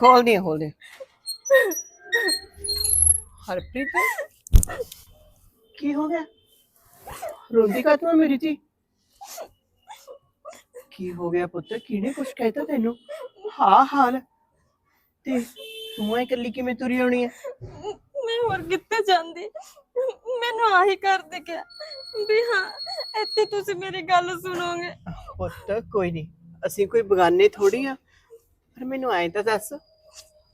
ਖੋਲ ਦੇ ਖੋਲ ਦੇ ਹਰਪ੍ਰੀਤ? ਕੀ ਹੋ ਗਿਆ? ਰੋਂਦੀ ਕਾ ਤੂੰ ਮੇਰੀ ਧੀ? ਕੀ ਹੋ ਗਿਆ ਪੁੱਤ? ਕਿਹਨੇ ਕੁਛ ਕਹਿਤਾ ਤੈਨੂੰ? ਹਾਂ ਹਾਲ। ਤੇ ਤੂੰ ਐ ਇਕੱਲੀ ਕਿਵੇਂ ਤੁਰੀ ਆਉਣੀ ਹੈ ਮੈਂ ਹੋਰ ਕਿੱਥੇ ਜਾਂਦੀ? ਮੈਨੂੰ ਆਹੀ ਕਰ ਦੇ ਗਿਆ ਵੀ ਹਾਂ ਇੱਥੇ ਤੁਸੀਂ ਮੇਰੀ ਗੱਲ ਸੁਣੋਗੇ। ਪੁੱਤ ਕੋਈ ਨਹੀਂ। ਅਸੀਂ ਕੋਈ ਬਗਾਨੇ ਥੋੜੀ ਆ। ਪਰ ਮੈਨੂੰ ਐਂ ਤਾਂ ਦੱਸ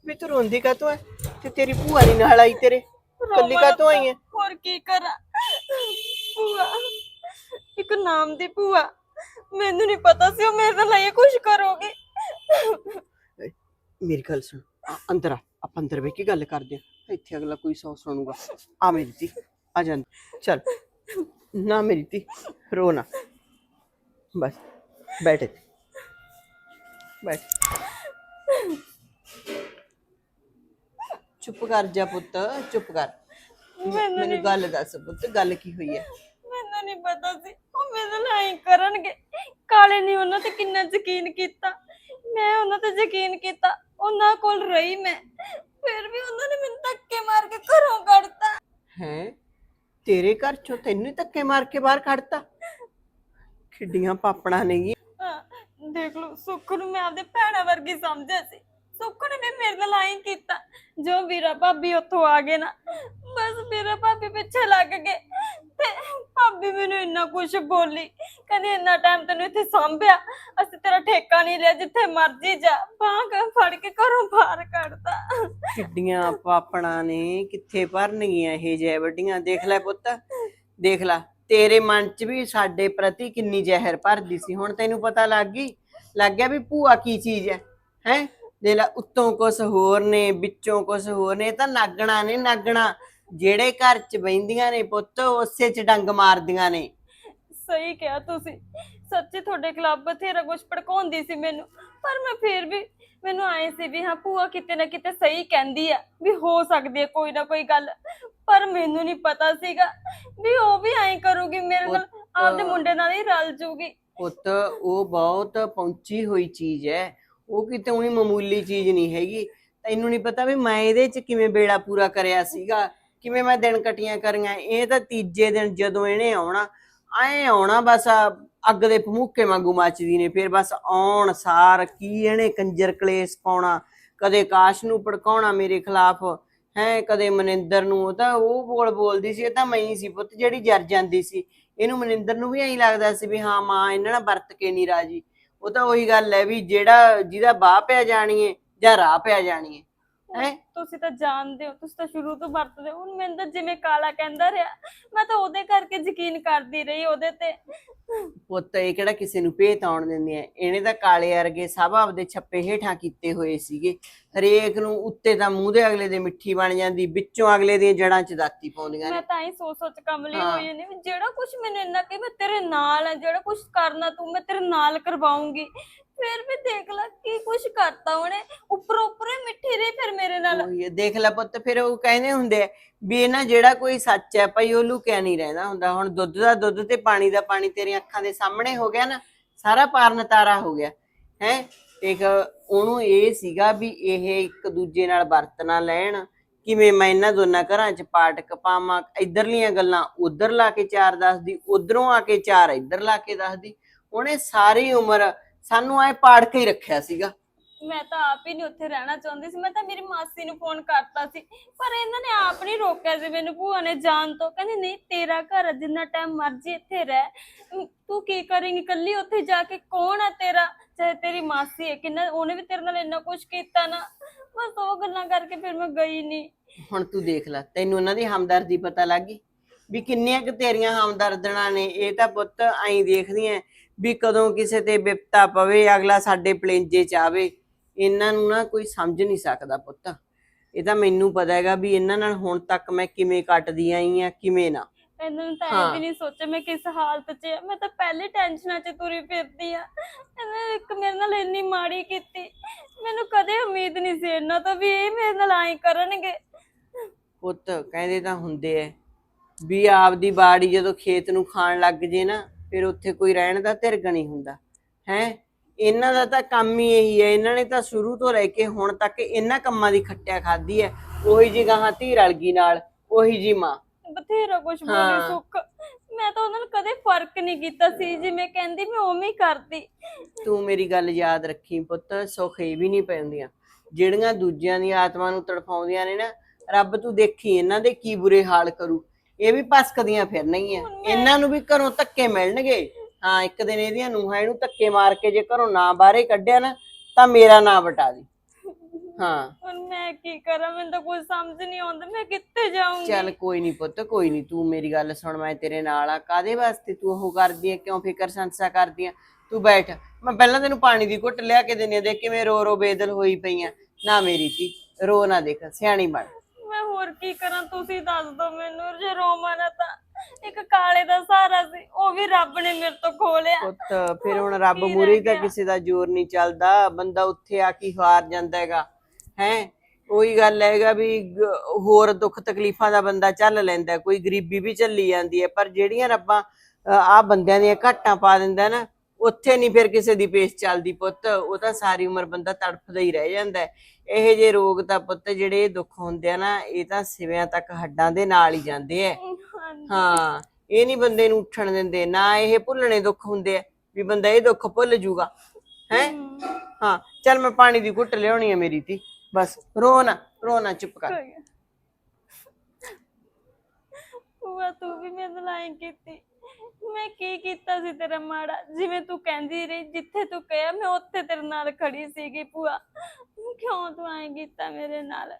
ਵੀ ਤੂੰ ਰੋਂਦੀ ਕਾ ਤੂੰ ਹੈ ਤੇ ਤੇਰੀ ਭੂਆ ਨਹੀਂ ਨਾਲ ਆਈ ਤੇਰੇ? ਕੱਲੀ ਕਾ ਤੂੰ ਆਈ ਹੈ ਹੋਰ ਕੀ ਕਰਾਂ? ਭੂਆ ਇੱਕ ਨਾਮ ਦੀ ਭੂਆ। ਮੈਨੂੰ ਨਹੀਂ ਪਤਾ ਸੀ ਉਹ ਮੇਰੇ ਨਾਲ ਇਹ ਕੁਝ ਕਰੋਗੇ। ਮੇਰੀ ਗੱਲ ਸੁਣ। ਅੰਦਰ ਆ। ਆਪਾਂ ਅੰਦਰ ਬੈ ਕੇ ਗੱਲ ਕਰਦੇ ਆ। ਇੱਥੇ ਅਗਲਾ ਕੋਈ ਸੌ ਸੁਣੂਗਾ। ਆ ਮੇਰੀ ਧੀ ਆ ਜਾ। ਚੱਲ। ਨਾ ਮੇਰੀ ਧੀ ਰੋ ਨਾ। ਬਸ। ਬੈਠ ਇੱਥੇ। ਬੈਠ। ਚੁੱਪ ਕਰ ਜਾ ਪੁੱਤ ਚੁੱਪ ਕਰ। ਮੈਨੂੰ ਮੈਨੂੰ ਗੱਲ ਦੱਸ ਪੁੱਤ ਗੱਲ ਕੀ ਹੋਈ ਹੈ? ਮੈਨੂੰ ਨਹੀਂ ਪਤਾ ਸੀ। ਉਹ ਮੇਰੇ ਨਾਲ ਐਂ ਕਰਨਗੇ। ਕਾਲੇ ਨੇ ਉਹਨਾਂ ਤੇ ਕਿੰਨਾ ਯਕੀਨ ਕੀਤਾ। ਮੈਂ ਉਹਨਾਂ ਤੇ ਯਕੀਨ ਕੀਤਾ। ਉਹਨਾਂ ਕੋਲ ਰਹੀ ਮੈਂ। ਫਿਰ ਵੀ ਉਹਨਾਂ ਨੇ ਮੈਨੂੰ ਧੱਕੇ ਮਾਰ ਕੇ ਘਰੋਂ ਕੱਢਤਾ। ਹੈ? ਤੇਰੇ ਘਰ ਚੋਂ ਤੈਨੂੰ ਹੀ ਧੱਕੇ ਮਾਰ ਕੇ ਬਾਹਰ ਕੱਢਤਾ? ਖਿੱਡੀਆਂ ਪਾਪਣਾ ਨਹੀਂ ਹਾਂ, ਦੇਖ ਲਓ ਸੁੱਖ ਨੂੰ ਮੈਂ ਆਪਦੇ ਭੈਣਾਂ ਵਰਗੀ ਸਮਝਿਆ ਸੀ। ਸੁੱਖ ਨੇ ਵੀ ਮੇਰੇ ਨਾਲ ਆਈ ਕੀਤਾ, ਜੋ ਵੀਰਾ ਭਾਬੀ ਉੱਥੋਂ ਆ ਗਏ ਨਾ, ਬਸ ਵੀਰਾ ਭਾਬੀ ਪਿੱਛੇ ਲੱਗ ਗਏ ਤੇ ਭਾਬੀ ਮੈਨੂੰ ਇੰਨਾ ਕੁਝ ਬੋਲੀ, ਕਹਿੰਦੀ ਇੰਨਾ ਟਾਈਮ ਤੈਨੂੰ ਇੱਥੇ ਸੰਭਿਆ, ਅਸੀਂ ਤੇਰਾ ਠੇਕਾ ਨਹੀਂ ਲਿਆ, ਜਿੱਥੇ ਮਰਜ਼ੀ ਜਾ, ਬਾਂਹ ਫੜ ਕੇ ਘਰੋਂ ਬਾਹਰ ਕੱਢਤਾ। ਕਿੱਡੀਆਂ ਪਾਪਣਾ ਨੇ, ਕਿੱਥੇ ਭਰਨਗੀਆਂ ਇਹ ਜੈ ਵੱਡੀਆਂ, ਦੇਖ ਲੈ ਪੁੱਤ, ਦੇਖ ਲੈ, ਤੇਰੇ ਮਨ 'ਚ ਵੀ ਸਾਡੇ ਪ੍ਰਤੀ ਕਿੰਨੀ ਜ਼ਹਿਰ ਭਰਦੀ ਸੀ, ਹੁਣ ਤੈਨੂੰ ਪਤਾ ਲੱਗ ਗਈ, ਲੱਗ ਗਿਆ ਵੀ ਭੂਆ ਕੀ ਚੀਜ਼ ਹੈ ਹੈ? ਦੇ ਲੈ ਉੱਤੋਂ ਕੁਛ ਹੋਰ ਨੇ ਵਿੱਚੋਂ ਕੁਛ ਹੋਰ ਨੇ ਇਹ ਤਾਂ ਨਾਗਣਾ ਨੇ ਨਾਗਣਾ। ਜਿਹੜੇ ਘਰ 'ਚ ਬੈੰਦੀਆਂ ਨੇ ਪੁੱਤ ਉਸੇ 'ਚ ਡੰਗ ਮਾਰਦੀਆਂ ਨੇ। ਸਹੀ ਕਿਹਾ ਤੁਸੀਂ। ਸੱਚੀ ਤੁਹਾਡੇ ਖਿਲਾਫ ਬਥੇਰਾ ਕੁਝ ਭੜਕਾਉਂਦੀ ਸੀ ਮੈਨੂੰ। ਪਰ ਮੈਂ ਫੇਰ ਵੀ ਮੈਨੂੰ ਆਏ ਸੀ ਵੀ ਹਾਂ ਭੂਆ ਕਿਤੇ ਨਾ ਕਿਤੇ ਸਹੀ ਕਹਿੰਦੀ ਆ ਵੀ ਹੋ ਸਕਦੀ ਹੈ ਕੋਈ ਨਾ ਕੋਈ ਗੱਲ। ਪਰ ਮੈਨੂੰ ਨਹੀਂ ਪਤਾ ਸੀਗਾ ਵੀ ਉਹ ਵੀ ਐਂ ਕਰੂਗੀ ਮੇਰੇ ਨਾਲ ਆਪਦੇ ਮੁੰਡੇ ਨਾਲ ਹੀ ਰਲ ਜੂਗੀ। ਪੁੱਤ ਉਹ ਬਹੁਤ ਪਹੁੰਚੀ ਹੋਈ ਚੀਜ਼ ਹੈ ਉਹ ਕਿਤੇ ਉਹੀ ਮਾਮੂਲੀ ਚੀਜ਼ ਨਹੀਂ ਹੈਗੀ। ਤੈਨੂੰ ਨਹੀਂ ਪਤਾ ਵੀ ਮੈਂ ਇਹਦੇ 'ਚ ਕਿਵੇਂ ਬੇੜਾ ਪੂਰਾ ਕਰਿਆ ਸੀਗਾ, ਕਿਵੇਂ ਮੈਂ ਦਿਨ ਕਟੀਆਂ ਕਰੀਆਂ, ਇਹ ਤਾਂ ਤੀਜੇ ਦਿਨ ਜਦੋਂ ਇਹਨੇ ਆਉਣਾ, ਐ ਆਉਣਾ ਬਸ ਅੱਗ ਦੇ ਭਮੂਕੇ ਵਾਂਗੂ ਮੱਚਦੀ ਨੇ, ਫਿਰ ਬਸ ਆਉਣ ਸਾਰ ਕੀ ਇਹਨੇ ਕੰਜਰ ਕਲੇਸ਼ ਪਾਉਣਾ, ਕਦੇ ਕਾਸ਼ ਨੂੰ ਭੜਕਾਉਣਾ ਮੇਰੇ ਖਿਲਾਫ, ਹੈ, ਕਦੇ ਮਨਿੰਦਰ ਨੂੰ, ਉਹ ਤਾਂ ਉਹ ਬੋਲ ਬੋਲਦੀ ਸੀ, ਇਹ ਤਾਂ ਮੈਂ ਹੀ ਸੀ ਪੁੱਤ ਜਿਹੜੀ ਜਰ ਜਾਂਦੀ ਸੀ, ਇਹਨੂੰ ਮਨਿੰਦਰ ਨੂੰ ਵੀ ਐਂ ਲੱਗਦਾ ਸੀ ਵੀ ਹਾਂ, ਮਾਂ, ਇਹਨਾਂ ਨਾਲ ਵਰਤ ਕੇ ਨਹੀਂ ਰਾਜੀ। ਉਹ ਤਾਂ ਉਹੀ ਗੱਲ ਹੈ ਵੀ ਜਿਹੜਾ ਜਿਹਦਾ ਬਾਹ ਪਿਆ ਜਾਣੀਏ ਜਾਂ ਰਾਹ ਪਿਆ ਜਾਣੀਏ ਹੈ? ਤੁਸੀਂ ਤਾਂ ਜਾਣਦੇ ਹੋ ਤੁਸੀਂ ਤਾਂ ਸ਼ੁਰੂ ਤੋਂ ਵਰਤਦੇ ਹੋ। ਹੁਣ ਮੈਨੂੰ ਤਾਂ ਜਿਵੇਂ ਕਾਲਾ ਕਹਿੰਦਾ ਰਿਹਾ ਮੈਂ ਤਾਂ ਉਹਦੇ ਕਰਕੇ ਯਕੀਨ ਕਰਦੀ ਰਹੀ ਉਹਦੇ ਤੇ। ਪੁੱਤ ਇਹ ਕਿਹੜਾ ਕਿਸੇ ਨੂੰ ਭੇਤ ਆਉਣ ਦਿੰਦੇ ਆ? ਇਹਨੇ ਤਾਂ ਕਾਲੇ ਵਰਗੇ ਸਭ ਆਪਦੇ ਛੱਪੇ ਹੇਠਾਂ ਕੀਤੇ ਹੋਏ ਸੀਗੇ। ਹਰੇਕ ਨੂੰ ਉੱਤੇ ਤਾਂ ਮੂੰਹ ਦੇ ਅਗਲੇ ਦੇ ਮਿੱਠੀ ਬਣ ਜਾਂਦੀ ਵਿੱਚੋਂ ਅਗਲੇ ਦੀਆਂ ਜੜਾਂ 'ਚ ਦਾਤੀ ਪਾਉਂਦੀਆਂ ਮੈਂ ਤਾਂ ਹੀ ਸੋਚ ਸੋਚ ਕਮਲੀ ਹਾਂ। ਹੋਈ ਨਹੀਂ ਜਿਹੜਾ ਕੁਝ ਮੈਨੂੰ ਇੰਨਾ ਕਿ ਮੈਂ ਤੇਰੇ ਨਾਲ ਆ ਜਿਹੜਾ ਕੁਝ ਕਰਨਾ ਤੂੰ ਮੈਂ ਤੇਰੇ ਨਾਲ ਕਰਵਾਉਂਗੀ। ਫਿਰ ਵੀ ਦੇਖ ਲੈ ਕੀ ਕੁਝ ਕਰਤਾ ਉਹਨੇ। ਉੱਪਰ ਉੱਪਰ ਹੀ ਮਿੱਠੀ ਰਹੀ ਫਿਰ ਮੇਰੇ ਨਾਲ। ਉਹੀ ਹੈ, ਦੇਖ ਲੈ ਪੁੱਤ ਫਿਰ ਉਹ ਕਹਿੰਦੇ ਹੁੰਦੇ ਆ ਵੀ ਇਹ ਨਾ ਜਿਹੜਾ ਕੋਈ ਸੱਚ ਹੈ ਭਾਈ ਉਹ ਲੁਕਿਆ ਨਹੀਂ ਰਹਿੰਦਾ ਹੁੰਦਾ। ਹੁਣ ਦੁੱਧ ਦਾ ਦੁੱਧ ਤੇ ਪਾਣੀ ਦਾ ਪਾਣੀ ਤੇਰੀਆਂ ਅੱਖਾਂ ਦੇ ਸਾਹਮਣੇ ਹੋ ਗਿਆ ਨਾ ਸਾਰਾ ਪਾਰ ਨਤਾਰਾ ਹੋ ਗਿਆ। ਹੈ ਦੇਖ ਉਹਨੂੰ ਇਹ ਸੀਗਾ ਵੀ ਇਹ ਇੱਕ ਦੂਜੇ ਨਾਲ ਵਰਤਣਾ ਲੈਣ। ਕਿਵੇਂ ਮੈਂ ਇਹਨਾਂ ਦੋਨਾਂ ਘਰਾਂ 'ਚ ਪਾਟ ਕਪਾਵਾਂ ਇਧਰਲੀਆਂ ਗੱਲਾਂ ਉਧਰ ਲਾ ਕੇ ਚਾਰ ਦੱਸਦੀ ਉਧਰੋਂ ਆ ਕੇ ਚਾਰ ਇਧਰ ਲਾ ਕੇ ਦੱਸਦੀ। ਉਹਨੇ ਸਾਰੀ ਉਮਰ ਸਾਨੂੰ ਐ ਪਾੜ ਕੇ ਹੀ ਰੱਖਿਆ ਸੀਗਾ। ਮੈਂ ਤਾਂ ਆਪ ਹੀ ਨਹੀਂ ਉੱਥੇ ਰਹਿਣਾ ਚਾਹੁੰਦੀ ਸੀ। ਮੈਂ ਤਾਂ ਮੇਰੀ ਮਾਸੀ ਨੂੰ ਫੋਨ ਕਰਤਾ ਸੀ। ਪਰ ਇਹਨਾਂ ਨੇ ਆਪ ਨਹੀਂ ਰੋਕਿਆ ਸੀ ਮੈਨੂੰ ਭੂਆ ਨੇ ਜਾਣ ਤੋਂ। ਕਹਿੰਦੀ ਨਹੀਂ ਤੇਰਾ ਘਰ ਆ, ਜਿੰਨਾ ਟਾਈਮ ਮਰਜ਼ੀ ਇੱਥੇ ਰਹਿ। ਅਮ, ਤੂੰ ਕੀ ਕਰੇਂਗੀ? ਇਕੱਲੀ ਉੱਥੇ ਜਾ ਕੇ ਕੌਣ ਹੈ ਤੇਰਾ? ਚਾਹੇ ਤੇਰੀ ਮਾਸੀ ਹੈ ਕਿੰਨਾ ਉਹਨੇ ਵੀ ਤੇਰੇ ਨਾਲ ਇੰਨਾ ਕੁਝ ਕੀਤਾ ਨਾ। ਬਸ ਉਹ ਗੱਲਾਂ ਕਰਕੇ ਫਿਰ ਮੈਂ ਗਈ ਨਹੀਂ ਹੁਣ ਤੂੰ ਦੇਖ ਲੈ ਤੈਨੂੰ ਉਹਨਾਂ ਦੀ ਹਮਦਰਦੀ ਪਤਾ ਲੱਗ ਗਈ? ਵੀ ਕਿੰਨੀਆਂ ਕੁ ਤੇਰੀਆਂ ਹਮਦਰਦਣਾ ਨੇ। ਇਹ ਤਾਂ ਪੁੱਤ ਐਂ ਦੇਖਦੀਆਂ ਵੀ ਕਦੋਂ ਕਿਸੇ ਤੇ ਵਿਪਤਾ ਪਵੇ ਅਗਲਾ ਸਾਡੇ ਪਲੇਂਜੇ ਚ ਆਵੇ ਇਹਨਾਂ ਨੂੰ ਨਾ ਕੋਈ ਸਮਝ ਨਹੀਂ ਸਕਦਾ ਪੁੱਤ। ਇਹ ਤਾਂ ਮੈਨੂੰ ਪਤਾ ਹੈਗਾ ਵੀ ਇਹਨਾਂ ਨਾਲ ਹੁਣ ਤੱਕ ਮੈਂ ਕਿਵੇਂ ਕੱਟਦੀ ਆਈ ਆ ਕਿਵੇਂ ਨਾ। ਇਹਨਾਂ ਨੂੰ ਤਾਂ ਇਹ। ਵੀ ਨਹੀਂ ਸੋਚਿਆ ਮੈਂ ਕਿਸ ਹਾਲਤ 'ਚ ਆ। ਮੈਂ ਤਾਂ ਪਹਿਲੇ ਟੈਨਸ਼ਨਾਂ 'ਚ ਤੁਰੀ ਫਿਰਦੀ ਆ। ਇਹਨਾਂ ਇੱਕ ਮੇਰੇ ਨਾਲ ਇੰਨੀ ਮਾੜੀ ਕੀਤੀ। ਮੈਨੂੰ ਕਦੇ ਉਮੀਦ ਨਹੀਂ ਸੀ ਇਹਨਾਂ ਤੋਂ ਵੀ ਇਹ ਮੇਰੇ ਨਾਲ ਐਂ ਕਰਨਗੇ। ਪੁੱਤ ਕਹਿੰਦੇ ਤਾਂ ਹੁੰਦੇ ਐ ਵੀ ਆਪਦੀ ਬਾੜੀ ਜਦੋਂ ਖੇਤ ਨੂੰ ਖਾਣ ਲੱਗ ਜੇ ਨਾ ਫਿਰ ਉੱਥੇ ਕੋਈ ਰਹਿਣ ਦਾ ਧਿਰਗ ਨਹੀਂ ਹੁੰਦਾ ਹੈ? ਇਹਨਾਂ ਦਾ ਤਾਂ ਕੰਮ ਹੀ ਇਹੀ ਹੈ ਇਹਨਾਂ ਨੇ ਤਾਂ ਸ਼ੁਰੂ ਤੋਂ ਲੈ ਕੇ ਹੁਣ ਤੱਕ ਇਹਨਾਂ ਕੰਮਾਂ ਦੀ ਖੱਟਿਆ ਖਾਦੀ ਹੈ ਉਹੀ ਜੀ ਗਾਹਾਂ ਧੀ ਰਲ ਗਈ ਨਾਲ ਉਹੀ ਜੀ ਮਾਂ। ਬਥੇਰਾ ਕੁਝ ਬੋਲੀ ਹਾਂ। ਸੁੱਖ। ਮੈਂ ਤਾਂ ਉਹਨਾਂ ਨੂੰ ਕਦੇ ਫ਼ਰਕ ਨਹੀਂ ਕੀਤਾ ਸੀ ਜਿਵੇਂ ਕਹਿੰਦੀ ਮੈਂ ਉਵੇਂ ਹੀ ਕਰਦੀ। ਤੂੰ ਮੇਰੀ ਗੱਲ ਯਾਦ ਰੱਖੀ ਪੁੱਤ ਸੁੱਖ ਇਹ ਵੀ ਨਹੀਂ ਪੈਂਦੀਆਂ। ਜਿਹੜੀਆਂ ਦੂਜਿਆਂ ਦੀ ਆਤਮਾ ਨੂੰ ਤੜਫਾਉਂਦੀਆਂ ਨੇ ਨਾ ਰੱਬ ਤੂੰ ਦੇਖੀ ਇਹਨਾਂ ਦੇ ਕੀ ਬੁਰੇ ਹਾਲ ਕਰੂ। ਇਹ ਵੀ ਪਸਕਦੀਆਂ ਫਿਰਨਗੀਆਂ। ਇਹਨਾਂ ਨੂੰ ਵੀ ਘਰੋਂ ਧੱਕੇ ਮਿਲਣਗੇ। ਹਾਂ ਇੱਕ ਦਿਨ ਇਹਦੀਆਂ ਨੂੰਹਾਂ ਇਹਨੂੰ ਧੱਕੇ ਮਾਰ ਕੇ ਜੇ ਘਰੋਂ ਨਾ ਬਾਹਰੇ ਕੱਢਿਆ ਨਾ ਤਾਂ ਮੇਰਾ ਨਾਂ ਵਟਾ ਦੀ। ਹਾਂ। ਹੁਣ ਮੈਂ ਕੀ ਕਰਾਂ? ਮੈਨੂੰ ਤਾਂ ਕੁਝ ਸਮਝ ਨਹੀਂ ਆਉਂਦਾ ਮੈਂ ਕਿੱਥੇ ਜਾਊਂਗੀ? ਚੱਲ ਕੋਈ ਨਹੀਂ ਪੁੱਤ ਕੋਈ ਨਹੀਂ ਤੂੰ ਮੇਰੀ ਗੱਲ ਸੁਣ ਮੈਂ ਤੇਰੇ ਨਾਲ ਆ। ਕਾਦੇ ਵਾਸਤੇ ਤੂੰ ਉਹ ਕਰਦੀ ਹੈ ਕਿਉਂ ਫਿਕਰ ਸੰਸਾ ਕਰਦੀ ਹੈ ਤੂੰ ਬੈਠ। ਮੈਂ ਪਹਿਲਾਂ ਤੈਨੂੰ ਪਾਣੀ ਦੀ ਘੁੱਟ ਲਿਆ ਕੇ ਦਿੰਨੀ ਆ ਦੇਖ ਕਿਵੇਂ ਰੋ ਰੋ ਬੇਦਲ ਹੋਈ ਪਈਆਂ ਨਾ ਮੇਰੀ ਤੀ ਰੋ ਨਾ ਦੇਖ ਸਿਆਣੀ ਬਣ। ਹੋਰ ਕੀ ਕਰਾਂ ਤੁਸੀਂ ਦੱਸ ਦਿਓ ਮੈਨੂੰ। ਜੇ ਰੋਵਾਂ ਨਾ ਤਾਂ ਇੱਕ ਕਾਲੇ ਦਾ ਸਹਾਰਾ ਸੀ ਉਹ ਵੀ ਰੱਬ ਨੇ ਮੇਰੇ ਤੋਂ ਖੋ ਲਿਆ ਪੁੱਤ ਫਿਰ ਹੁਣ ਰੱਬ ਕੀ ਰਹਿ ਮੂਰੇ ਤਾਂ ਗਿਆ? ਕਿਸੇ ਦਾ ਜ਼ੋਰ ਨਹੀਂ ਚੱਲਦਾ। ਬੰਦਾ ਉੱਥੇ ਆ ਕੇ ਹਾਰ ਜਾਂਦਾ ਹੈਗਾ। ਹੈ? ਉਹੀ ਗੱਲ ਹੈਗਾ ਵੀ ਗ- ਹੋਰ ਦੁੱਖ ਤਕਲੀਫਾਂ ਦਾ ਬੰਦਾ ਚੱਲ ਲੈਂਦਾ। ਕੋਈ ਗਰੀਬੀ ਵੀ ਚੱਲੀ ਜਾਂਦੀ ਹੈ ਪਰ ਜਿਹੜੀਆਂ ਰੱਬਾਂ ਆ ਬੰਦਿਆਂ ਦੀਆਂ ਘਾਟਾਂ ਪਾ ਦਿੰਦਾ ਨਾ ਉੱਥੇ ਨਹੀਂ ਫਿਰ ਕਿਸੇ ਦੀ ਪੇਸ਼ ਚੱਲਦੀ ਪੁੱਤ। ਉਹ ਤਾਂ ਸਾਰੀ ਉਮਰ ਬੰਦਾ ਤੜਫਦਾ ਹੀ ਰਹਿ ਜਾਂਦਾ। ਇਹ ਜੇ ਰੋਗ ਤਾਂ ਪੁੱਤ ਜਿਹੜੇ ਦੁੱਖ ਹੁੰਦੇ ਆ ਨਾ ਇਹ ਤਾਂ ਸਿਵਿਆਂ ਤੱਕ ਹੱਡਾਂ ਦੇ ਨਾਲ ਹੀ ਜਾਂਦੇ ਹਾਂਜੀ। ਹਾਂ ਇਹ ਨਹੀਂ ਬੰਦੇ ਨੂੰ ਉੱਠਣ ਦਿੰਦੇ ਨਾ ਇਹ ਭੁੱਲਣੇ ਦੁੱਖ ਹੁੰਦੇ ਆ ਵੀ ਬੰਦਾ ਇਹ ਦੁੱਖ ਭੁੱਲ ਜੂਗਾ। ਹੈ? ਹਾਂ ਚੱਲ ਮੈਂ ਪਾਣੀ ਦੀ ਘੁੱਟ ਲਿਆਉਣੀ ਆ ਮੇਰੀ ਤੀ ਬਸ ਰੋ ਨਾ ਰੋ ਨਾ ਚੁੱਪ ਕਰ। ਭੂਆ ਤੂੰ ਵੀ ਨਾਲ ਐਂ ਕੀਤੀ। ਮੈਂ ਕੀ ਕੀਤਾ ਸੀ ਤੇਰਾ ਮਾੜਾ? ਜਿਵੇਂ ਤੂੰ ਕਹਿੰਦੀ ਰਹੀ ਜਿੱਥੇ ਤੂੰ ਕਹਿਆ ਮੈਂ ਉੱਥੇ ਤੇਰੇ ਨਾਲ ਖੜੀ ਸੀਗੀ ਭੂਆ। ਕਿਉਂ ਤੂੰ ਐਂ ਕੀਤਾ ਮੇਰੇ ਨਾਲ?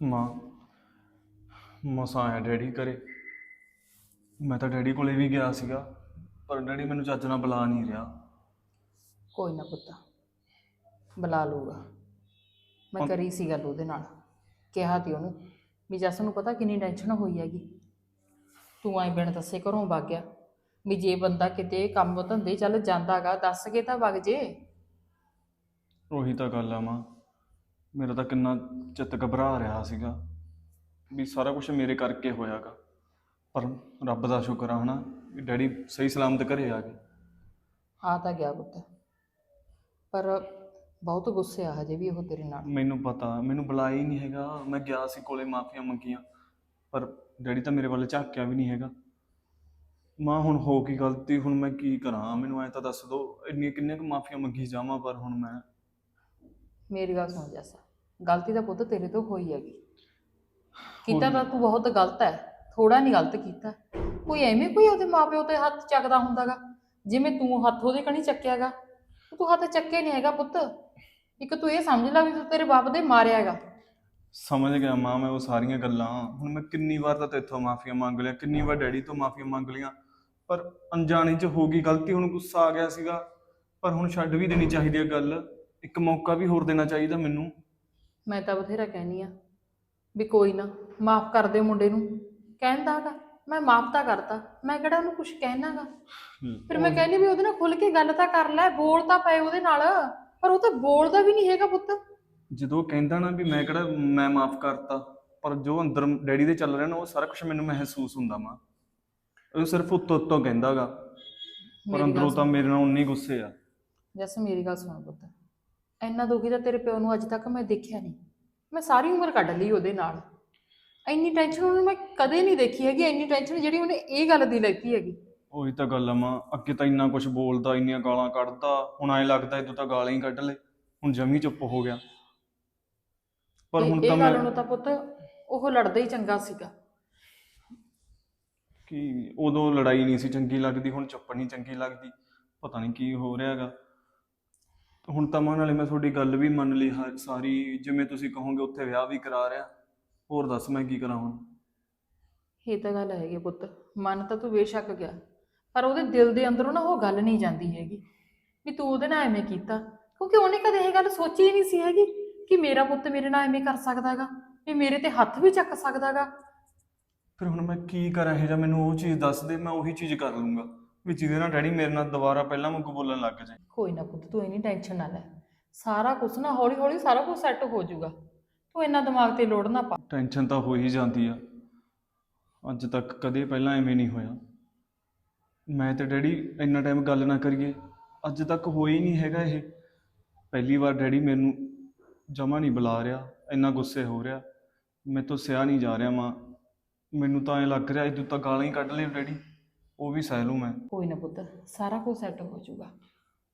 ਮਾਂ ਮਸਾਂ ਆਇਆ ਡੈਡੀ ਘਰੇ। ਮੈਂ ਤਾਂ ਡੈਡੀ ਕੋਲੇ ਵੀ ਗਿਆ ਸੀਗਾ ਪਰ ਡੈਡੀ ਮੈਨੂੰ ਚੱਜ ਨਾਲ ਬੁਲਾ ਨਹੀਂ ਰਿਹਾ। ਕੋਈ ਨਾ ਪੁੱਤ ਬੁਲਾ ਲੂਗਾ ਮੈਂ ਕਰੀ ਸੀ ਗੱਲ ਉਹਦੇ ਨਾਲ। ਕਿਹਾ ਤੀ ਉਹਨੂੰ ਵੀ ਜੱਸ ਨੂੰ ਪਤਾ ਕਿੰਨੀ ਟੈਨਸ਼ਨ ਹੋਈ ਹੈਗੀ। ਤੂੰ ਆਈ ਬਿਨ ਦੱਸੇ ਘਰੋਂ ਵਗ ਗਿਆ। ਵੀ ਜੇ ਬੰਦਾ ਕਿਤੇ ਕੰਮ ਧੰਦੇ ਚੱਲ ਜਾਂਦਾਗਾ ਦੱਸ ਕੇ ਤਾਂ ਵਗ ਜੇ। ਉਹੀ ਤਾਂ ਗੱਲ ਆ ਮਾਂ। ਮੇਰਾ ਤਾਂ ਕਿੰਨਾ ਚਿੱਤ ਘਬਰਾ ਰਿਹਾ ਸੀਗਾ ਵੀ ਸਾਰਾ ਕੁਝ ਮੇਰੇ ਕਰਕੇ ਹੋਇਆਗਾ ਪਰ ਰੱਬ ਦਾ ਸ਼ੁਕਰ ਆ ਹਨਾ ਵੀ ਡੈਡੀ ਸਹੀ ਸਲਾਮਤ ਘਰੇ ਆ ਗਏ। ਆ ਤਾਂ ਗਿਆ ਪੁੱਤ। ਪਰ ਬਹੁਤ ਗੁੱਸੇ ਆ ਹਜੇ ਵੀ ਉਹ ਤੇਰੇ ਨਾਲ। ਮੈਨੂੰ ਪਤਾ ਮੈਨੂੰ ਬੁਲਾਇਆ ਹੀ ਨਹੀਂ ਹੈਗਾ। ਮੈਂ ਗਿਆ ਸੀ ਕੋਲੇ ਮਾਫੀਆਂ ਮੰਗੀਆਂ। ਪਰ ਡੈਡੀ ਤਾਂ ਮੇਰੇ ਵੱਲ ਝਾਕਿਆ ਵੀ ਨਹੀਂ ਹੈਗਾ। ਮਾਂ ਹੁਣ ਹੋ ਗਈ ਗਲਤੀ ਹੁਣ ਮੈਂ ਕੀ ਕਰਾਂ? ਮੈਨੂੰ ਐ ਤਾਂ ਦੱਸ ਦੋ ਇੰਨੀਆਂ ਕਿੰਨੇ ਕੁ ਮਾਫੀਆਂ ਮੰਗੀ ਜਾਵਾਂ ਪਰ ਹੁਣ ਮੈਂ? ਮੇਰੀ ਗੱਲ ਸੁਣ ਜੱਸ ਗਲਤੀ ਤਾਂ ਪੁੱਤ ਤੇਰੇ ਤੋਂ ਹੋਈ ਹੈਗੀ। ਕੀਤਾ ਤਾਂ ਤੂੰ ਬਹੁਤ ਗਲਤ ਹੈ ਥੋੜਾ ਨਹੀਂ ਗਲਤ ਕੀਤਾ। ਕੋਈ ਐਵੇਂ ਕੋਈ ਉਹਦੇ ਮਾਪਿਓ ਤੇ ਹੱਥ ਚੱਕਦਾ ਹੁੰਦਾਗਾ ਜਿਵੇਂ ਤੂੰ ਹੱਥ ਉਹਦੇ ਕਣੀ ਚੱਕਿਆਗਾ? ਤੂੰ ਹੱਥ ਚੱਕੇ ਨਹੀਂ ਹੈਗਾ ਪੁੱਤ। ਇੱਕ ਤੂੰ ਇਹ ਸਮਝ ਲੈ ਵੀ ਤੂੰ ਤੇਰੇ ਬਾਪ ਦੇ ਮਾਰਿਆ ਹੈਗਾ। ਸਮਝ ਗਿਆ ਮਾਂ ਮੈਂ ਉਹ ਸਾਰੀਆਂ ਗੱਲਾਂ ਹੁਣ ਮੈਂ ਕਿੰਨੀ ਵਾਰ ਤਾਂ ਤੇਥੋਂ ਮਾਫੀਆਂ ਮੰਗ ਲਿਆ ਕਿੰਨੀ ਵਾਰ ਡੈਡੀ ਤੋਂ ਮਾਫੀਆਂ ਮੰਗ ਲਈਆਂ ਪਰ ਅਣਜਾਣੇ 'ਚ ਹੋ ਗਈ ਗਲਤੀ ਹੁਣ ਗੁੱਸਾ ਆ ਗਿਆ ਸੀਗਾ ਪਰ ਹੁਣ ਛੱਡ ਵੀ ਦੇਣੀ ਚਾਹੀਦੀ ਹੈ ਗੱਲ ਇੱਕ ਮੌਕਾ ਵੀ ਹੋਰ ਦੇਣਾ ਚਾਹੀਦਾ ਮੈਨੂੰ। ਮੈਂ ਤਾਂ ਬਥੇਰਾ ਕਹਿਨੀ ਆ ਵੀ ਕੋਈ ਨਾ ਮਾਫ ਕਰ ਦੇ ਮੁੰਡੇ ਨੂੰ ਕਹਿੰਦਾਗਾ ਮੈਂ ਮਾਫ ਤਾਂ ਕਰਤਾ ਮੈਂ ਕਿਹੜਾ ਉਹਨੂੰ ਕੁਝ ਕਹਿਣਾਗਾ ਫਿਰ ਮੈਂ ਕਹਿੰਦੀ ਵੀ ਉਹਦੇ ਨਾਲ ਖੁੱਲ ਕੇ ਗੱਲ ਤਾਂ ਕਰ ਲੈ ਬੋਲ ਤਾਂ ਪਏ ਉਹਦੇ ਨਾਲ ਪਰ ਉਹ ਤਾਂ ਬੋਲਦਾ ਵੀ ਨਹੀਂ ਹੈਗਾ ਪੁੱਤ। ਜਦੋਂ ਕਹਿੰਦਾ ਨਾ ਵੀ ਮੈਂ ਕਿਹੜਾ ਮੈਂ ਮਾਫ ਕਰਤਾ ਪਰ ਜੋ ਅੰਦਰ ਡੈਡੀ ਦੇ ਚੱਲ ਰਿਹਾ ਨਾ ਉਹ ਸਾਰਾ ਕੁਝ ਮੈਨੂੰ ਮਹਿਸੂਸ ਹੁੰਦਾ ਮਾਂ। ਉਹ ਸਿਰਫ ਉੱਤੋਂ ਉੱਤੋਂ ਕਹਿੰਦਾਗਾ ਪਰ ਮੇਰੀ ਅੰਦਰੋਂ ਗੱਲ ਤਾਂ। ਮੇਰੇ ਨਾਲ ਉਨੀ ਗੁੱਸੇ ਆ। ਜੱਸ ਮੇਰੀ ਗੱਲ ਸੁਣ ਪੁੱਤ। ਇੰਨਾ ਦੁਖੀ ਤਾਂ ਤੇਰੇ ਪਿਓ ਨੂੰ ਅੱਜ ਤੱਕ ਮੈਂ ਦੇਖਿਆ ਨਹੀਂ। ਮੈਂ ਸਾਰੀ ਉਮਰ ਕੱਢ ਲਈ ਉਹਦੇ ਨਾਲ। ਇੰਨੀ ਟੈਨਸ਼ਨ ਉਹਨੂੰ ਮੈਂ ਕਦੇ ਨਹੀਂ ਦੇਖੀ ਹੈਗੀ ਇੰਨੀ ਟੈਨਸ਼ਨ ਜਿਹੜੀ ਉਹਨੇ ਇਹ ਗੱਲ ਦੀ ਲੈਤੀ ਹੈਗੀ। ਉਹੀ ਤਾਂ ਗੱਲ ਆ ਮਾਂ ਅੱਗੇ ਤਾਂ ਇੰਨਾ ਕੁਝ ਬੋਲਦਾ ਇੰਨੀਆਂ ਗਾਲਾਂ ਕੱਢਦਾ ਹੁਣ ਐਂ ਲੱਗਦਾ ਇਦੋਂ ਤਾਂ ਗਾਲਾਂ ਹੀ ਕੱਢ ਲੈ ਹੁਣ ਜਮੀ ਚੁੱਪ ਹੋ ਗਿਆ। ਪਰ ਹੁਣ ਇਹ ਤਾਂ ਗੱਲ ਮੈਂ ਨੂੰ ਤਾਂ ਪੁੱਤ ਉਹ ਲੜਦਾ ਹੀ ਚੰਗਾ ਸੀਗਾ। ਕਿ ਉਦੋਂ ਲੜਾਈ ਨਹੀਂ ਸੀ ਚੰਗੀ ਲੱਗਦੀ ਹੁਣ ਚੁੱਪ ਨਹੀਂ ਚੰਗੀ ਲੱਗਦੀ ਪਤਾ ਨਹੀਂ ਕੀ ਹੋ ਰਿਹਾ ਹੈਗਾ ਹੁਣ ਤਾਂ ਮਾਂ ਨਾਲੇ ਮੈਂ ਤੁਹਾਡੀ ਗੱਲ ਵੀ ਮੰਨ ਲਈ ਹਾ- ਸਾਰੀ ਜਿਵੇਂ ਤੁਸੀਂ ਕਹੋਗੇ ਉੱਥੇ ਵਿਆਹ ਵੀ ਕਰਾ ਰਿਹਾ। ਹੋਰ ਦੱਸ ਮੈਂ ਕੀ ਕਰਾਂ ਹੁਣ? ਇਹ ਤਾਂ ਗੱਲ ਹੈਗੀ ਪੁੱਤ ਮਨ ਤਾਂ ਤੂੰ ਬੇਸ਼ੱਕ ਗਿਆ ਪਰ ਉਹਦੇ ਦਿਲ ਦੇ ਅੰਦਰੋਂ ਨਾ ਉਹ ਗੱਲ ਨਹੀਂ ਜਾਂਦੀ ਹੈਗੀ ਵੀ ਤੂੰ ਉਹਦੇ ਨਾਲ ਐਵੇਂ ਕੀਤਾ ਕਿਉਂਕਿ ਉਹਨੇ ਕਦੇ ਇਹ ਗੱਲ ਸੋਚੀ ਹੀ ਨਹੀਂ ਸੀ ਹੈਗੀ। ਕਿ ਮੇਰਾ ਪੁੱਤ ਮੇਰੇ ਨਾਲ ਐਵੇਂ ਕਰ ਸਕਦਾ ਹੈਗਾ? ਵੀ ਮੇਰੇ ਤੇ ਹੱਥ ਵੀ ਚੱਕ ਸਕਦਾ ਹੈਗਾ? ਫਿਰ ਹੁਣ ਮੈਂ ਕੀ ਕਰਾਂ? ਇਹ ਜਾਂ ਮੈਨੂੰ ਉਹ ਚੀਜ਼ ਦੱਸ ਦੇ ਮੈਂ ਉਹੀ ਚੀਜ਼ ਕਰ ਲੂੰਗਾ। ਵੀ ਜਿਹਦੇ ਨਾਲ ਡੈਡੀ ਮੇਰੇ ਨਾਲ ਦੁਬਾਰਾ ਪਹਿਲਾਂ ਵਾਂਗੂ ਬੋਲਣ ਲੱਗ ਜਾਏ। ਕੋਈ ਨਾ ਪੁੱਤ ਤੂੰ ਇਨੀ ਟੈਨਸ਼ਨ ਨਾ ਲੈ। ਸਾਰਾ ਕੁਝ ਨਾ ਹੌਲੀ ਹੌਲੀ ਸਾਰਾ ਕੁਝ ਸੈੱਟ ਹੋ ਜਾਊਗਾ। ਤੂੰ ਇੰਨਾ ਦਿਮਾਗ ਤੇ ਲੋੜ ਨਾ ਪਾ। ਟੈਨਸ਼ਨ ਤਾਂ ਹੋ ਹੀ ਜਾਂਦੀ ਆ। ਅੱਜ ਤੱਕ ਕਦੇ ਪਹਿਲਾਂ ਐਵੇਂ ਨਹੀਂ ਹੋਇਆ। ਮੈਂ ਤੇ ਡੈਡੀ ਇੰਨਾ ਟਾਈਮ ਗੱਲ ਨਾ ਕਰੀਏ। ਅੱਜ ਤੱਕ ਹੋਈ ਨਹੀਂ ਹੈਗਾ ਇਹ। ਪਹਿਲੀ ਵਾਰ ਡੈਡੀ ਮੈਨੂੰ ਜਮਾ ਨਹੀਂ ਬੁਲਾ ਰਿਹਾ ਇੰਨਾ ਗੁੱਸੇ ਹੋ ਰਿਹਾ। ਮੇਰੇ ਤੋਂ ਸਿਆ ਨਹੀਂ ਜਾ ਰਿਹਾ ਮਾਂ। ਮੈਨੂੰ ਤਾਂ ਐ ਲੱਗ ਰਿਹਾ ਇਹ ਤਾਂ ਗਾਲਾਂ ਹੀ ਕੱਢ ਲਿਓ ਡੈਡੀ। ਉਹ ਵੀ ਸਹਿ ਲੂੰ ਮੈਂ। ਕੋਈ ਨਾ ਪੁੱਤ ਸਾਰਾ ਕੁਝ ਸੈੱਟ ਹੋ ਜਾਊਗਾ।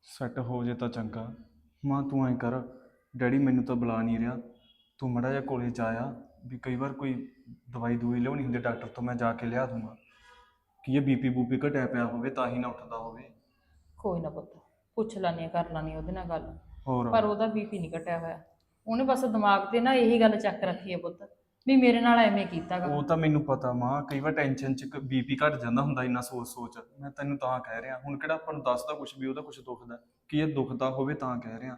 ਸੈੱਟ ਹੋ ਜੇ ਤਾਂ ਚੰਗਾ। ਮਾਂ ਤੂੰ ਐ ਕਰ। ਡੈਡੀ ਮੈਨੂੰ ਤਾਂ ਬੁਲਾ ਨਹੀਂ ਰਿਹਾ। ਤੂੰ ਮੜਾ ਜਿਹਾ ਕੋਲੇ ਆਇਆ। ਵੀ ਕਈ ਵਾਰ ਕੋਈ ਦਵਾਈ ਦੂਈ ਲਿਆਉਣੀ ਹੁੰਦੀ ਡਾਕਟਰ ਤੋਂ ਮੈਂ ਜਾ ਕੇ ਲਿਆ ਦੂੰਗਾ। ਕਿ ਇਹ ਬੀਪੀ ਬੂਪੀ ਘਟਿਆ ਪਿਆ ਹੋਵੇ ਤਾਂ ਹੀ ਨਾ ਉੱਠਦਾ ਹੋਵੇ। ਕੋਈ ਨਾ ਪੁੱਤ ਪੁੱਛ ਲੈਣੀ ਕਰ ਲੈਣੀ ਉਹਦੇ ਨਾਲ ਗੱਲ। ਹੋਰ। ਪਰ ਉਹਦਾ ਬੀਪੀ ਨਹੀਂ ਘਟਿਆ ਹੋਇਆ। ਉਹਨੇ ਬਸ ਦਿਮਾਗ ਤੇ ਨਾ ਇਹੀ ਗੱਲ ਚੱਕ ਰੱਖੀ ਹੈ ਪੁੱਤ ਵੀ ਮੇਰੇ ਨਾਲ ਐਵੇਂ ਕੀਤਾਗਾ। ਉਹ ਤਾਂ ਮੈਨੂੰ ਪਤਾ ਮਾਂ ਕਈ ਵਾਰ ਟੈਨਸ਼ਨ ਚ ਬੀਪੀ ਘਟ ਜਾਂਦਾ ਹੁੰਦਾ ਇੰਨਾ ਸੋਚ ਸੋਚ ਮੈਂ ਤੈਨੂੰ ਤਾਂ ਕਹਿ ਰਿਹਾ ਹੁਣ ਕਿਹੜਾ ਆਪਾਂ ਨੂੰ ਦੱਸਦਾ ਕੁਝ ਵੀ ਉਹਦਾ ਕੁਝ ਦੁਖਦਾ ਕਿ ਇਹ ਦੁਖਦਾ ਹੋਵੇ ਤਾਂ ਕਹਿ ਰਿਹਾ।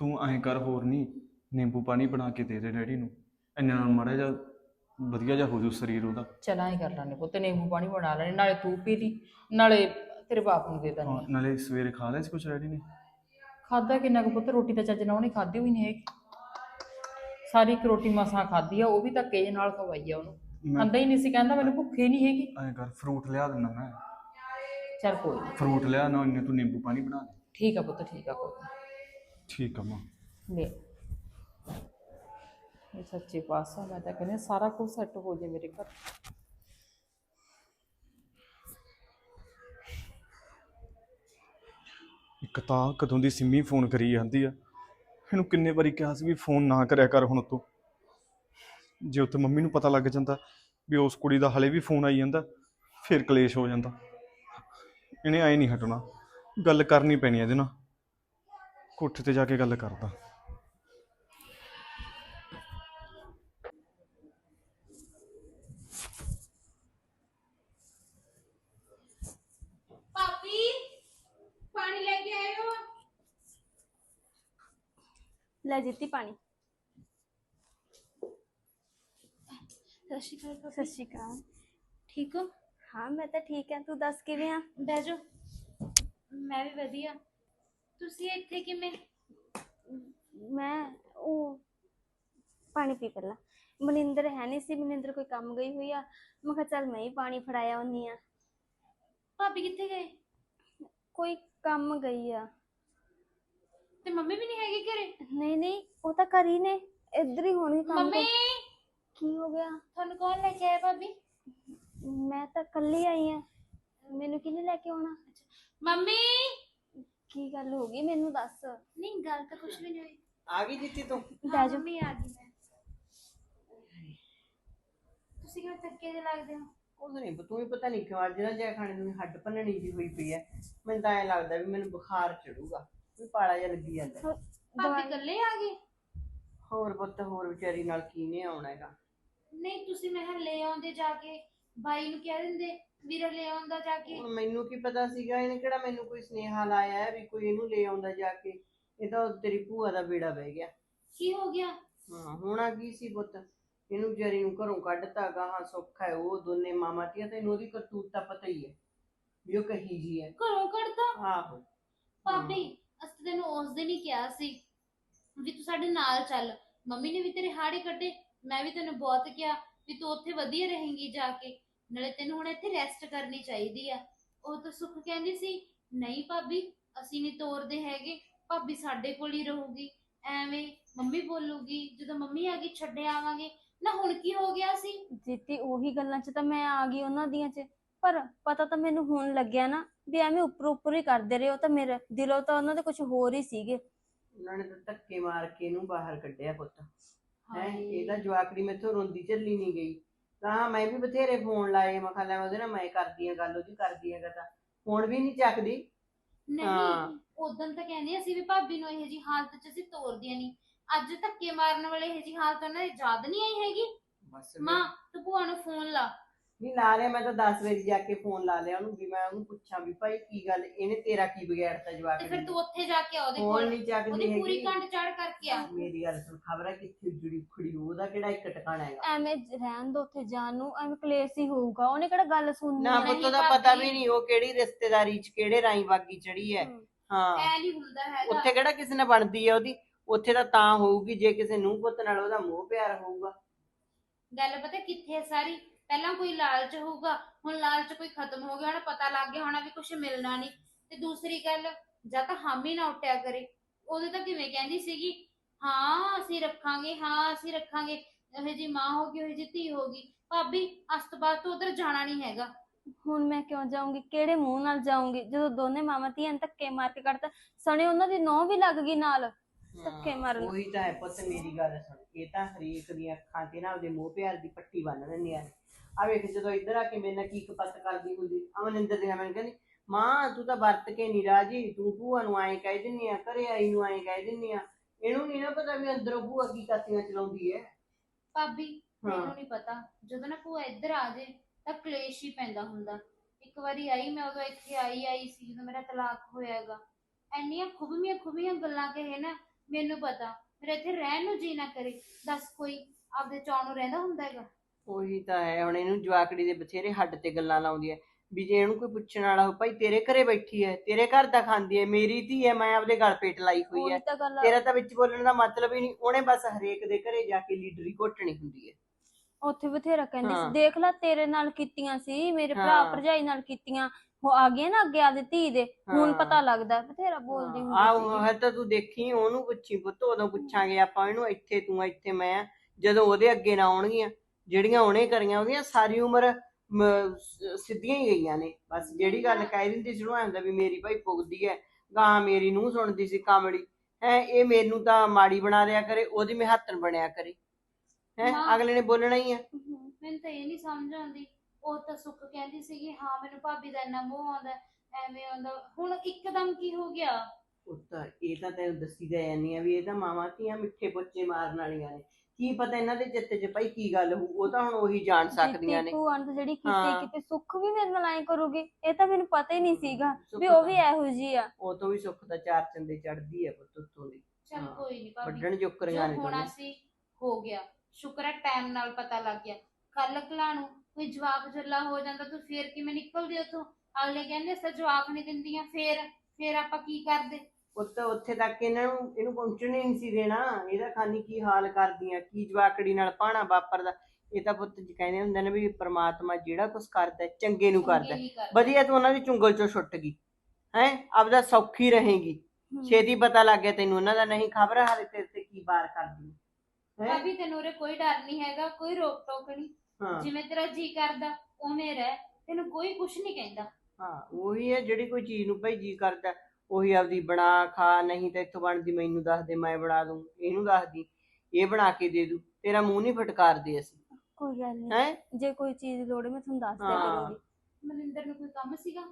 ਤੂੰ ਐਂ ਕਰ ਹੋਰ ਨਹੀਂ ਨਿੰਬੂ ਪਾਣੀ ਬਣਾ ਕੇ ਦੇ ਦੇ ਡੈਡੀ ਨੂੰ। ਇੰਨੇ ਨਾਲ ਮਾੜਾ ਜਿਹਾ ਵਧੀਆ ਜਿਹਾ ਹੋ ਜੂ ਸਰੀਰ ਉਹਦਾ। ਚਲਾਂ ਹੀ ਕਰ ਲੈਣੇ ਪੁੱਤ ਨਿੰਬੂ ਪਾਣੀ ਬਣਾ ਲੈਣੇ ਨਾਲੇ ਤੂੰ ਪੀ ਲਈ ਨਾਲੇ ਤੇਰੇ ਬਾਪ ਨੂੰ ਦੇ ਦੇਣੀ ਨਾਲੇ ਸਵੇਰੇ ਖਾ ਲਿਆ ਸੀ ਕੁਝ ਡੈਡੀ ਨੇ? ਖਾਦਾ ਕਿੰਨਾ ਕੁ ਪੁੱਤ ਰੋਟੀ ਤਾਂ ਚੱਜ ਨਾਲ ਉਹਨੇ ਖਾਧੀ ਹੋਈ ਨਹੀਂ ਹੈਗੀ। ਸਾਰੀ ਇੱਕ ਰੋਟੀ ਮਸਾਂ ਖਾਧੀ ਆ ਉਹ ਵੀ ਧੱਕੇ ਨਾਲ ਖਵਾਈ ਆ ਉਹਨੂੰ। ਮੈਂ ਆਂਦਾ ਹੀ ਨਹੀਂ ਸੀ ਕਹਿੰਦਾ ਮੈਨੂੰ ਭੁੱਖੇ ਨਹੀਂ ਹੈਗੀ। ਐਂ ਕਰ ਫਰੂਟ ਲਿਆ ਦਿੰਦਾ ਮੈਂ। ਚੱਲ ਕੋਈ ਨਹੀਂ ਫਰੂਟ ਲਿਆ ਨਾ ਇੰਨੇ ਤੂੰ ਨਿੰਬੂ ਪਾਣੀ ਬਣਾ ਦੇ। ਠੀਕ ਆ ਪੁੱਤ ਠੀਕ ਆ ਕੋਈ ਨੀ। ਠੀਕ ਆ ਮਾਂ। ਲੈ। ਇਹ ਸੱਚੇ ਪਾਤਸ਼ਾਹ ਮੈਂ ਤਾਂ ਕਹਿੰਦੀ ਹਾਂ, ਸਾਰਾ ਕੁਝ ਸੈੱਟ ਹੋ ਜੇ ਮੇਰੇ ਘਰ। ਇੱਕ ਤਾਂ ਕਦੋਂ ਦੀ ਸਿੰਮੀ ਫੋਨ ਕਰੀ ਜਾਂਦੀ ਆ? ਇਹਨੂੰ ਕਿੰਨੇ ਵਾਰੀ ਕਿਹਾ ਸੀ ਵੀ ਫੋਨ ਨਾ ਕਰਿਆ ਕਰ ਹੁਣ ਤੂੰ। ਜੇ ਉੱਥੇ ਮੰਮੀ ਨੂੰ ਪਤਾ ਲੱਗ ਜਾਂਦਾ ਵੀ ਉਸ ਕੁੜੀ ਦਾ ਹਲੇ ਵੀ ਫੋਨ ਆਈ ਜਾਂਦਾ, ਫਿਰ ਕਲੇਸ਼ ਹੋ ਜਾਂਦਾ। ਇਹਨੇ ਐ ਨਹੀਂ ਹਟਣਾ। ਗੱਲ ਕਰਨੀ ਪੈਣੀ ਇਹਦੇ ਨਾਲ। ਕੋਠੇ ਤੇ ਜਾ ਕੇ ਗੱਲ ਕਰਦਾ ਭਾਬੀ ਪਾਣੀ ਲੈ ਕੇ ਆਇਓ ਲੈ ਜਿੱਤੀ ਪਾਣੀ। ਸਤਿ ਸ਼੍ਰੀ ਅਕਾਲ ਸਤਿ ਭਾਬੀ ਸ਼੍ਰੀ ਅਕਾਲ। ਠੀਕ ਹੋ? ਹਾਂ ਮੈਂ ਤਾਂ ਠੀਕ ਹਾਂ। ਤੂੰ ਦੱਸ ਕਿਵੇਂ ਆ? ਬਹਿ ਜਾਓ। ਮੈਂ ਵੀ ਵਧੀਆ। ਤੁਸੀਂ ਇੱਥੇ ਕਿਵੇਂ? ਮੈਂ ਉਹ ਪਾਣੀ ਪੀ ਪਹਿਲਾਂ। ਮਨਿੰਦਰ ਹੈ ਨਹੀਂ ਸੀ। ਮਨਿੰਦਰ ਕੋਈ ਕੰਮ ਗਈ ਹੋਈ ਆ। ਮੈਂ ਕਿਹਾ ਚੱਲ ਮੈਂ ਹੀ ਪਾਣੀ ਫੜਾਇਆ ਹੁੰਨੀ ਆ ਭਾਬੀ ਕਿੱਥੇ ਗਏ? ਕੋਈ ਕੰਮ ਗਈ ਆ। ਤੇ ਮੰਮੀ ਵੀ ਨਹੀਂ ਹੈਗੀ ਘਰੇ? ਨਹੀਂ ਨਹੀਂ ਉਹ ਤਾਂ ਘਰ ਹੀ ਨੇ। ਇੱਧਰ ਹੀ ਹੋਣਗੇ ਕੰਮ ਮੰਮੀ! ਤੇ ਕੀ ਹੋ ਗਿਆ? ਤੁਹਾਨੂੰ ਕੌਣ ਲੈ ਕੇ ਆਇਆ ਭਾਬੀ? ਮੈਂ ਤਾਂ ਕੱਲੀ ਆਈ ਆ। ਮੈਨੂੰ ਕਿਹਨੇ ਲੈ ਕੇ ਆਉਣਾ? ਮੰਮੀ! ਕੀ ਗੱਲ ਹੋ ਗਈ ਮੈਨੂੰ ਦੱਸ? ਨਹੀਂ ਗੱਲ ਤਾਂ ਕੁਝ ਵੀ ਨਹੀਂ ਹੋਈ। ਆ ਗਈ ਜਿੱਤੀ ਤੂੰ। ਹਾਂ, ਬਹਿ ਜਾ ਮੰਮੀ ਆ ਗਈ ਮੈਂ। ਤੁਸੀਂ ਕਿਵੇਂ ਥੱਕੇ ਜਿਹੇ ਲੱਗਦੇ ਹੋ? ਕੁਝ ਨਹੀਂ ਤੂੰ ਵੀ ਪਤਾ ਨਹੀਂ ਕਿਉਂ ਅੱਜ ਨਾ ਜੈ ਖਾਣੇ ਨੂੰ ਹੱਡ ਭੰਨਣੀ ਜੀ ਹੋਈ ਪਈ ਐ ਮੈਨੂੰ ਤਾਂ ਐ ਲੱਗਦਾ ਵੀ ਮੈਨੂੰ ਬੁਖਾਰ ਚੜੂਗਾ। ਵੀ ਪਾਲਾ ਜਿਹਾ ਲੱਗੀ ਜਾਂਦਾ। ਭਾਬੀ ਇਕੱਲੇ ਆ ਗਏ? ਹੋਰ ਪੁੱਤ ਹੋਰ ਵਿਚਾਰੀ ਨਾਲ ਕੀ ਨੇ ਆਉਣਾ ਹੈਗਾ। ਨਹੀਂ ਤੁਸੀਂ ਮੈਂ ਕਿਹਾ ਲੈ ਆਉਂਦੇ ਜਾ ਕੇ। ਬਾਈ ਨੂੰ ਕਹਿ ਦਿੰਦੇ ਵੀਰਾ ਲੈ ਆਉਂਦਾ ਜਾ ਕੇ। ਹੁਣ ਮੈਨੂੰ ਕੀ ਪਤਾ ਸੀਗਾ ਇਹਨੇ ਕਿਹੜਾ ਮੈਨੂੰ ਕੋਈ ਸੁਨੇਹਾ ਲਾਇਆ ਹੈ ਵੀ ਕੋਈ ਇਹਨੂੰ ਲੈ ਆਉਂਦਾ ਜਾ ਕੇ। ਇਹ ਤਾਂ ਤੇਰੀ ਭੂਆ ਦਾ ਬੇੜਾ ਬਹਿ ਗਿਆ। ਕੀ ਹੋ ਗਿਆ? ਹਾਂ ਹੋਣਾ ਕੀ ਸੀ ਪੁੱਤ? ਇਹਨੂੰ ਵਿਚਾਰੀ ਨੂੰ ਘਰੋਂ ਕੱਢਤਾ ਗਾਹਾਂ ਸੁੱਖ ਹੈ ਉਹ ਦੋਨੇ ਮਾਮਾ ਧੀਆਂ ਤੈਨੂੰ ਉਹਦੀ ਕਰਤੂਤ ਤਾਂ ਪਤਾ ਹੀ ਹੈ ਵੀ ਉਹ ਕਹੀ ਜੀ ਹੈ। ਘਰੋਂ ਕੱਢਤਾ? ਆਹੋ। ਭਾਬੀ ਅਸੀਂ ਤੈਨੂੰ ਉਸ ਦਿਨ ਹੀ ਕਿਹਾ ਸੀ ਵੀ ਤੂੰ ਸਾਡੇ ਨਾਲ ਚੱਲ। ਮੰਮੀ ਨੇ ਵੀ ਤੇਰੇ ਹਾੜੇ ਕੱਢੇ, ਮੈਂ ਵੀ ਤੈਨੂੰ ਬਹੁਤ ਕਿਹਾ ਵੀ ਤੂੰ ਉੱਥੇ ਵਧੀਆ ਰਹੇਂਗੀ ਜਾ ਕੇ, ਨਾਲੇ ਤੈਨੂੰ ਹੁਣ ਇੱਥੇ ਰੈਸਟ ਕਰਨੀ ਚਾਹੀਦੀ ਆ। ਉਹ ਤਾਂ ਸੁੱਖ ਕਹਿੰਦੀ ਸੀ, ਨਹੀਂ ਭਾਬੀ, ਅਸੀਂ ਨਹੀਂ ਤੋਰਦੇ ਹੈਗੇ, ਭਾਬੀ ਸਾਡੇ ਕੋਲ ਹੀ ਰਹੂਗੀ। ਐਵੇਂ ਮੰਮੀ ਬੋਲੂਗੀ, ਜਦੋਂ ਮੰਮੀ ਆ ਗਈ, ਛੱਡੇ ਆਵਾਂਗੇ। ਨਾ ਹੁਣ ਕੀ ਹੋ ਗਿਆ ਸੀ? ਜੀਤੀ, ਉਹੀ ਗੱਲਾਂ 'ਚ ਤਾਂ ਮੈਂ ਆ ਗਈ ਉਹਨਾਂ ਦੀਆਂ 'ਚ। ਪਰ ਪਤਾ ਤਾਂ ਮੈਨੂੰ ਹੁਣ ਲੱਗਿਆ ਨਾ ਵੀ ਐਵੇਂ ਉੱਪਰ ਉੱਪਰ ਹੀ ਕਰਦੇ ਰਹੇ ਉਹ ਤਾਂ ਮੇਰੇ ਦਿਲੋਂ ਤਾਂ ਉਹਨਾਂ ਦੇ ਕੁਝ ਹੋਰ ਹੀ ਸੀਗੇ। ਉਹਨਾਂ ਨੇ ਤਾਂ ਧੱਕੇ ਮਾਰ ਕੇ ਇਹਨੂੰ ਬਾਹਰ ਕੱਢਿਆ ਪੁੱਤ। ਹੈ। ਇਹਦਾ ਜਵਾਕੜੀ ਮੈਥੋਂ ਰੋਂਦੀ ਝੱਲੀ ਨਹੀਂ ਗਈ। ਤਾਂ ਮੈਂ ਵੀ ਬਥੇਰੇ ਫੋਨ ਲਾਏ ਮੈਂ ਖਾਲਾ ਉਹਦੇ ਨਾਲ ਮੈਂ ਕਰਦੀ ਆ ਗੱਲ ਉਹਦੀ ਕਰਦੀ ਆ ਗੱਲ ਫੋਨ ਵੀ ਨਹੀਂ ਚੱਕਦੀ। ਨਹੀਂ। ਉਦੋਂ ਤਾਂ ਕਹਿੰਦੇ ਅਸੀਂ ਵੀ ਭਾਬੀ ਨੂੰ ਇਹੋ ਜੀ ਹਾਲਤ 'ਚ ਅਸੀਂ ਤੋਰਦੀਆਂ ਨਹੀਂ। ਅੱਜ ਧੱਕੇ ਮਾਰਨ ਵਾਲੇ ਇਹੋ ਜੀ ਹਾਲਤ ਉਹਨਾਂ ਦੀ ਯਾਦ ਨਹੀਂ ਆਈ ਹੈਗੀ? ਬਸ ਮਾਂ ਤੂੰ ਭੂਆ ਨੂੰ ਫੋਨ ਲਾ। ਨਹੀਂ ਲਾ ਲਿਆ ਮੈਂ ਤਾਂ 10 ਵਜੇ ਜਾ ਕੇ ਫੋਨ ਲਾ ਲਿਆ ਉਹਨੂੰ ਵੀ ਮੈਂ ਉਹਨੂੰ ਪੁੱਛਾਂ ਵੀ ਭਾਈ ਕੀ ਗੱਲ ਇਹਨੇ ਤੇਰਾ ਕੀ ਵਿਗਾੜਤਾ ਤੇ ਜਵਾਕੜੀ ਫਿਰ ਤੂੰ ਉੱਥੇ ਜਾ ਕੇ ਉਹਦੇ ਫੋਨ ਕੋਲ ਨਹੀਂ ਚੱਕਦੀ ਉਹਦੀ ਪੂਰੀ ਹੈਗੀ। ਕੰਡ ਚਾੜ ਕਰਕੇ ਆ। ਮੇਰੀ ਗੱਲ ਸੁਣ ਖਬਰ ਹੈ ਕਿੱਥੇ ਜੁੜੀ ਖੜੀ ਉਹਦਾ ਕਿਹੜਾ ਇੱਕ ਟਿਕਾਣਾ ਹੈਗਾ? ਐਵੇਂ ਰਹਿਣ ਦੋ ਉੱਥੇ ਜਾਣ ਨੂੰ ਐਵੇਂ ਕਲੇਸ਼ ਹੀ ਹੋਊਗਾ ਉਹਨੇ ਕਿਹੜਾ ਗੱਲ ਸੁਣਨੀ ਨਾ ਆ? ਨਹੀਂ ਪੁੱਤ ਦਾ ਪਤਾ। ਵੀ ਨਹੀਂ ਉਹ ਕਿਹੜੀ ਰਿਸ਼ਤੇਦਾਰੀ ਚ ਕਿਹੜੇ ਰਾਈ ਬਾਗੀ ਚੜੀ ਹੈ। ਹਮ। ਹਾਂ। ਐ ਨਹੀਂ ਹੁੰਦਾ ਹੈਗਾ। ਉੱਥੇ ਕਿਹੜਾ ਕਿਸੇ ਨਾਲ ਬਣਦੀ ਹੈ ਉਹਦੀ? ਉੱਥੇ ਤਾਂ ਤਾਂ ਹੋਊਗੀ ਜੇ ਕਿਸੇ ਨੂੰ ਪੁੱਤ ਨਾਲ ਉਹਦਾ ਮੋਹ ਪਿਆਰ ਹੋਊਗਾ। ਗੱਲ ਪਤਾ ਕਿੱਥੇ ਹੈ ਸਾਰੀ? ਪਹਿਲਾਂ ਕੋਈ ਲਾਲਚ ਹੋਊਗਾ ਹੁਣ ਲਾਲਚ ਕੋਈ ਖਤਮ ਹੋ ਗਿਆ ਹੁਣ ਪਤਾ ਲੱਗ ਗਿਆ ਹੋਣਾ ਵੀ ਕੁਝ ਮਿਲਣਾ ਨਹੀਂ। ਤੇ ਦੂਸਰੀ ਗੱਲ ਜਾਂ ਤਾਂ ਹਾਮੀ ਨਾ ਉੱਟਿਆ ਕਰੇ। ਉਹਦੇ ਤਾਂ ਕਿਵੇਂ ਕਹਿੰਦੀ ਸੀਗੀ? ਹਾਂ ਅਸੀਂ ਰੱਖਾਂਗੇ ਹਾਂ ਅਸੀਂ ਰੱਖਾਂਗੇ। ਇਹ ਜੀ ਮਾਂ ਹੋਗੀ ਉਹ ਜੀ ਧੀ ਹੋਗੀ ਭਾਬੀ ਅੱਜ ਤੋਂ ਬਾਅਦ ਤੋਂ ਉਧਰ ਜਾਣਾ ਨਹੀਂ ਹੈਗਾ। ਹੁਣ ਮੈਂ ਕਿਉਂ ਜਾਊਂਗੀ? ਕਿਹੜੇ ਮੂੰਹ ਨਾਲ ਜਾਊਂਗੀ? ਜਦੋਂ ਦੋਨੇ ਮਾਵਾਂ ਧੀਆਂ ਨੇ ਧੱਕੇ ਮਾਰ ਕੇ ਕੱਢਤਾ ਸਣੇ ਉਹਨਾਂ ਦੀ ਨੌਂ ਵੀ ਲੱਗ ਗਈ ਨਾਲ। ਧੱਕੇ ਹਾਂ, ਮਾਰਨ। ਉਹੀ ਤਾਂ ਹੈ ਪੁੱਤ ਮੇਰੀ ਗੱਲ ਸੁਣ। ਇਹ ਤਾਂ ਹਰੇਕ ਦੀਆਂ ਅੱਖਾਂ ਤੇ ਨਾ ਉਹਦੇ ਮੂੰਹ ਪਿਆਰ ਦੀ ਪੱਟੀ ਬੰਨ ਦਿੰਦੀਆਂ ਨੇ। ਆ ਵੇਖ ਜਦੋਂ ਇੱਧਰ ਆ ਕੇ ਮੇਰੇ ਨਾਲ ਕੀ ਕਪੱਤ ਕਰਦੀ ਹੁੰਦੀ ਅਮਨਿੰਦਰ ਦੀਆਂ ਮੈਨੂੰ ਕਹਿੰਦੀ ਮਾਂ ਤੂੰ ਤਾਂ ਵਰਤ ਕੇ ਨਹੀਂ ਰਾਜੀ ਤੂੰ ਭੂਆ ਨੂੰ ਐਂ ਕਹਿ ਦਿੰਨੀ ਆ ਘਰੇ ਆਈ ਨੂੰ ਐਂ ਕਹਿ ਦਿੰਨੀ ਆ। ਇਹਨੂੰ ਨਹੀਂ ਨਾ ਪਤਾ ਵੀ ਅੰਦਰੋਂ ਭੂਆ ਕੀ ਕਾਤੀਆਂ ਚਲਾਉਂਦੀ ਹੈ ਭਾਬੀ। ਮੈਨੂੰ ਨਹੀਂ ਪਤਾ ਜਦੋਂ ਨਾ ਭੂਆ ਇੱਧਰ ਆ ਜੇ ਤਾਂ ਕਲੇਸ਼ ਹੀ ਪੈਂਦਾ ਹੁੰਦਾ। ਇੱਕ ਵਾਰੀ ਆਈ ਮੈਂ ਉਦੋਂ ਇੱਥੇ ਆਈ ਆਈ ਸੀ ਜਦੋਂ ਮੇਰਾ ਤਲਾਕ ਹੋਇਆਗਾ ਐਨੀਆਂ ਖੁਬੀਆਂ ਖੁਬੀਆਂ ਗੱਲਾਂ ਕਹੇ ਨਾ ਮੈਨੂੰ ਪਤਾ ਮੇਰੇ ਇੱਥੇ ਰਹਿਣ ਨੂੰ ਜੀ ਨਾ ਕਰੇ। ਦੱਸ ਕੋਈ ਆਪਦੇ ਚੌਂ ਨੂੰ ਰਹਿੰਦਾ ਹੁੰਦਾ ਹੈਗਾ? ਉਹੀ ਤਾਂ ਹੈ ਹੁਣ ਇਹਨੂੰ ਜਵਾਕੜੀ ਦੇ ਬਥੇਰੇ ਹੱਡ ਤੇ ਗੱਲਾਂ ਲਾਉਂਦੀ ਹੈ ਵੀ ਜੇ ਇਹਨੂੰ ਕੋਈ ਪੁੱਛਣ ਵਾਲਾ ਹੋ ਭਾਈ ਤੇਰੇ ਘਰੇ ਬੈਠੀ ਹੈ ਤੇਰੇ ਘਰ ਦਾ ਖਾਂਦੀ ਹੈ ਮੇਰੀ ਧੀ ਹੈ ਮੈਂ ਆਪਦੇ ਗਲ ਪੇਟ ਲਾਈ ਹੋਈ ਹੈ ਉਹੀ ਤਾਂ ਗੱਲ ਆ। ਤੇਰਾ ਤਾਂ ਵਿੱਚ ਬੋਲਣ ਦਾ ਮਤਲਬ ਹੀ ਨਹੀਂ ਉਹਨੇ ਬਸ ਹਰੇਕ ਦੇ ਘਰੇ ਜਾ ਕੇ ਲੀਡਰੀ ਘੋਟਣੀ ਹੁੰਦੀ ਹੈ ਉੱਥੇ ਬਥੇਰਾ ਕਹਿੰਦੀ ਹਾਂ। ਸੀ ਦੇਖ ਲੈ ਤੇਰੇ ਨਾਲ ਕੀਤੀਆਂ ਸੀ ਮੇਰੇ ਭਰਾ ਹਾਂ। ਭਰਜਾਈ ਨਾਲ ਕੀਤੀਆਂ ਉਹ ਆ ਗਏ ਨਾ ਅੱਗੇ ਆਦੇ ਧੀ ਦੇ ਹੁਣ ਹਾਂ। ਪਤਾ ਲੱਗਦਾ ਬਥੇਰਾ ਬੋਲਦੀ ਆਹ ਹੁੰਦੀ ਹੈ ਤਾਂ ਤੂੰ ਦੇਖੀ ਉਹਨੂੰ ਪੁੱਛੀ ਪੁੱਤ ਉਦੋਂ ਪੁੱਛਾਂਗੇ ਆਪਾਂ ਇਹਨੂੰ ਇੱਥੇ ਤੂੰ ਇੱਥੇ ਮੈਂ ਜਦੋਂ ਉਹਦੇ ਅੱਗੇ ਨਾ ਆਉਣਗੀਆਂ ਜਿਹੜੀਆਂ ਉਹਨੇ ਕਰੀਆਂ ਉਹਦੀਆਂ ਸਾਰੀ ਉਮਰ ਸਿੱਧੀਆਂ ਹੀ ਗਈਆਂ ਨੇ। ਬਸ ਜਿਹੜੀ ਗੱਲ ਕਹਿ ਦਿੰਦੀ ਸੀ ਉਹਨੂੰ ਹੁੰਦਾ ਵੀ ਮੇਰੀ ਭਾਈ ਪੁੱਗਦੀ ਹੈ ਗਾਂ ਮੇਰੀ ਨੂੰ ਸੁਣਦੀ ਸੀ ਕਾਮੜੀ। ਹੈ ਇਹ ਮੈਨੂੰ ਤਾਂ ਮਾੜੀ ਬਣਾ ਦਿਆ ਕਰੇ ਉਹਦੀ ਮੈਂ ਹੱਥਨ ਬਣਿਆ ਕਰੇ। ਹੈ ਅਗਲੇ ਨੇ ਬੋਲਣਾ ਹੀ ਆ ਮੈਨੂੰ ਤਾਂ ਇਹ ਨਹੀਂ ਸਮਝ ਆਉਂਦੀ। ਉਹ ਤਾਂ ਸੁੱਖ ਕਹਿੰਦੀ ਸੀਗੀ ਹਾਂ ਮੈਨੂੰ ਭਾਬੀ ਦਾ ਇੰਨਾ ਮੋਹ ਆਉਂਦਾ ਐਵੇਂ ਆਉਂਦਾ। ਹੁਣ ਇੱਕਦਮ ਕੀ ਹੋ ਗਿਆ? ਪੁੱਤ ਇਹ ਤਾਂ ਤੈਨੂੰ ਦੱਸੀ ਤਾਂ ਜਾਂਦੀ ਆ ਵੀ ਇਹ ਤਾਂ ਮਾਵਾਂ ਧੀਆਂ ਮਿੱਠੇ ਪੋਚੇ ਮਾਰਨ ਵਾਲੀਆਂ ਨੇ। ਕੀ ਪਤਾ ਇਹਨਾਂ ਦੇ ਚਿੱਤ 'ਚ ਭਾਈ ਕੀ ਗੱਲ ਹੋਊ ਉਹ ਤਾਂ ਹੁਣ ਉਹੀ ਜਾਣ ਸਕਦੀਆਂ ਨੇ। ਭੂਆ ਨੇ ਤਾਂ ਜਿਹੜੀ ਹਾਂ। ਕੀਤੀ ਕਿਤੇ ਸੁੱਖ ਵੀ ਮੇਰੇ ਨਾਲ ਐ ਕਰੂਗੀ ਇਹ ਤਾਂ ਮੈਨੂੰ ਪਤਾ ਹੀ ਨਹੀਂ ਸੀਗਾ ਸੁੱਖ ਵੀ ਉਹ ਵੀ ਤਾਂ- ਇਹੋ ਜੀ ਆ। ਉਹ ਤੋਂ ਵੀ ਸੁੱਖ ਦਾ ਚਾਰ ਚੰਦੇ ਚੜਦੀ ਹੈ ਪੁੱਤ ਉੱਤੋਂ ਦੀ। ਚਲ ਹਾਂ। ਕੋਈ ਨਹੀਂ ਭਾਬੀ। ਵੱਢਣ ਜੋਕਰੀਆਂ ਜੋ ਨੇ ਹੋਣਾ ਦੋਨੇ ਸੀ ਹੋ ਗਿਆ। ਸ਼ੁਕਰ ਹੈ ਟਾਈਮ ਨਾਲ ਪਤਾ ਲੱਗ ਗਿਆ। ਕੱਲ ਕਲਾ ਨੂੰ ਕੋਈ ਜਵਾਬ ਜੱਲਾ ਹੋ ਜਾਂਦਾ ਤੂੰ ਫੇਰ ਕਿਵੇਂ ਨਿਕਲਦੇ ਉਥੋਂ? ਅਗਲੇ ਕਹਿੰਦੇ ਅਸਾਂ ਜਵਾਬ ਨਹੀਂ ਦਿੰਦੀਆਂ ਫੇਰ ਫੇਰ ਆਪਾਂ ਕੀ ਕਰਦੇ? ਪੁੱਤ ਉੱਥੇ ਤੱਕ ਇਹਨਾਂ ਨੂੰ ਇਹਨੂੰ ਪਹੁੰਚਣੇ ਨਹੀਂ ਸੀ ਦੇਣਾ। ਇਹਦਾ ਖਾਨੀ ਕੀ ਹਾਲ ਕਰਦੀਆਂ ਕੀ ਜਵਾਕੜੀ ਨਾਲ ਪਾਣਾ ਵਾਪਰਦਾ। ਇਹ ਤਾਂ ਪੁੱਤ ਜੀ ਕਹਿੰਦੇ ਹੁੰਦੇ ਨੇ ਵੀ ਪ੍ਰਮਾਤਮਾ ਜਿਹੜਾ ਕੁਝ ਕਰਦਾ ਹੈ, ਚੰਗੇ ਨੂੰ ਕਰਦਾ ਹੈ। ਵਧੀਆ ਤੂੰ ਉਹਨਾਂ ਦੀ ਚੁੰਗਲ ਚੋਂ ਛੁੱਟ ਗਈ ਹੈ? ਆਪਦਾ ਸੌਖੀ ਰਹੇਗੀ। ਛੇਤੀ ਪਤਾ ਲੱਗ ਗਿਆ ਤੈਨੂੰ ਉਹਨਾਂ ਦਾ ਨਹੀਂ ਖਬਰ ਹਾਲੇ ਤੇਰੇ ਤੇ ਕੀ ਵਾਰ ਕਰਦੀ ਹੈ। ਭਾਬੀ ਤੈਨੂੰ ਉਰੇ ਕੋਈ ਡਰ ਨਹੀਂ ਹੈਗਾ ਕੋਈ ਰੋਕ ਟੋਕ ਨਹੀਂ। ਹਾਂ। ਜਿਵੇਂ ਤੇਰਾ ਜੀ ਕਰਦਾ ਉਵੇਂ ਰਹਿ। ਤੈਨੂੰ ਕੋਈ ਕੁਝ ਨਹੀਂ ਕਹਿੰਦਾ। ਹਾਂ ਉਹੀ ਹੈ ਜਿਹੜੀ ਕੋਈ ਚੀਜ਼ ਨੂੰ ਭਾਈ ਜੀ ਕਰਦਾ। ਉਹੀ ਆਪਦੀ ਬਣਾ ਖਾ ਨਹੀਂ ਤਾਂ ਇੱਥੋਂ ਬਣਦੀ ਮੈਨੂੰ ਦੱਸ ਦੇ ਮੈਂ ਬਣਾ ਦੂੰ ਇਹਨੂੰ ਦੱਸ ਦੀ ਇਹ ਬਣਾ ਕੇ ਦੇ ਦੂ ਤੇਰਾ ਮੂੰਹ ਨਹੀਂ ਫਟਕਾਰਦੇ ਅਸੀਂ। ਕੋਈ ਗੱਲ ਨਹੀਂ ਹੈ? ਜੇ ਕੋਈ ਚੀਜ਼ ਦੀ ਲੋੜ ਹੈ ਮੈਂ ਤੁਹਾਨੂੰ ਦੱਸ ਦਿਆ ਹਾਂ। ਕਰੂੰਗੀ। ਮਨਿੰਦਰ ਨੂੰ ਕੋਈ ਕੰਮ ਸੀਗਾ?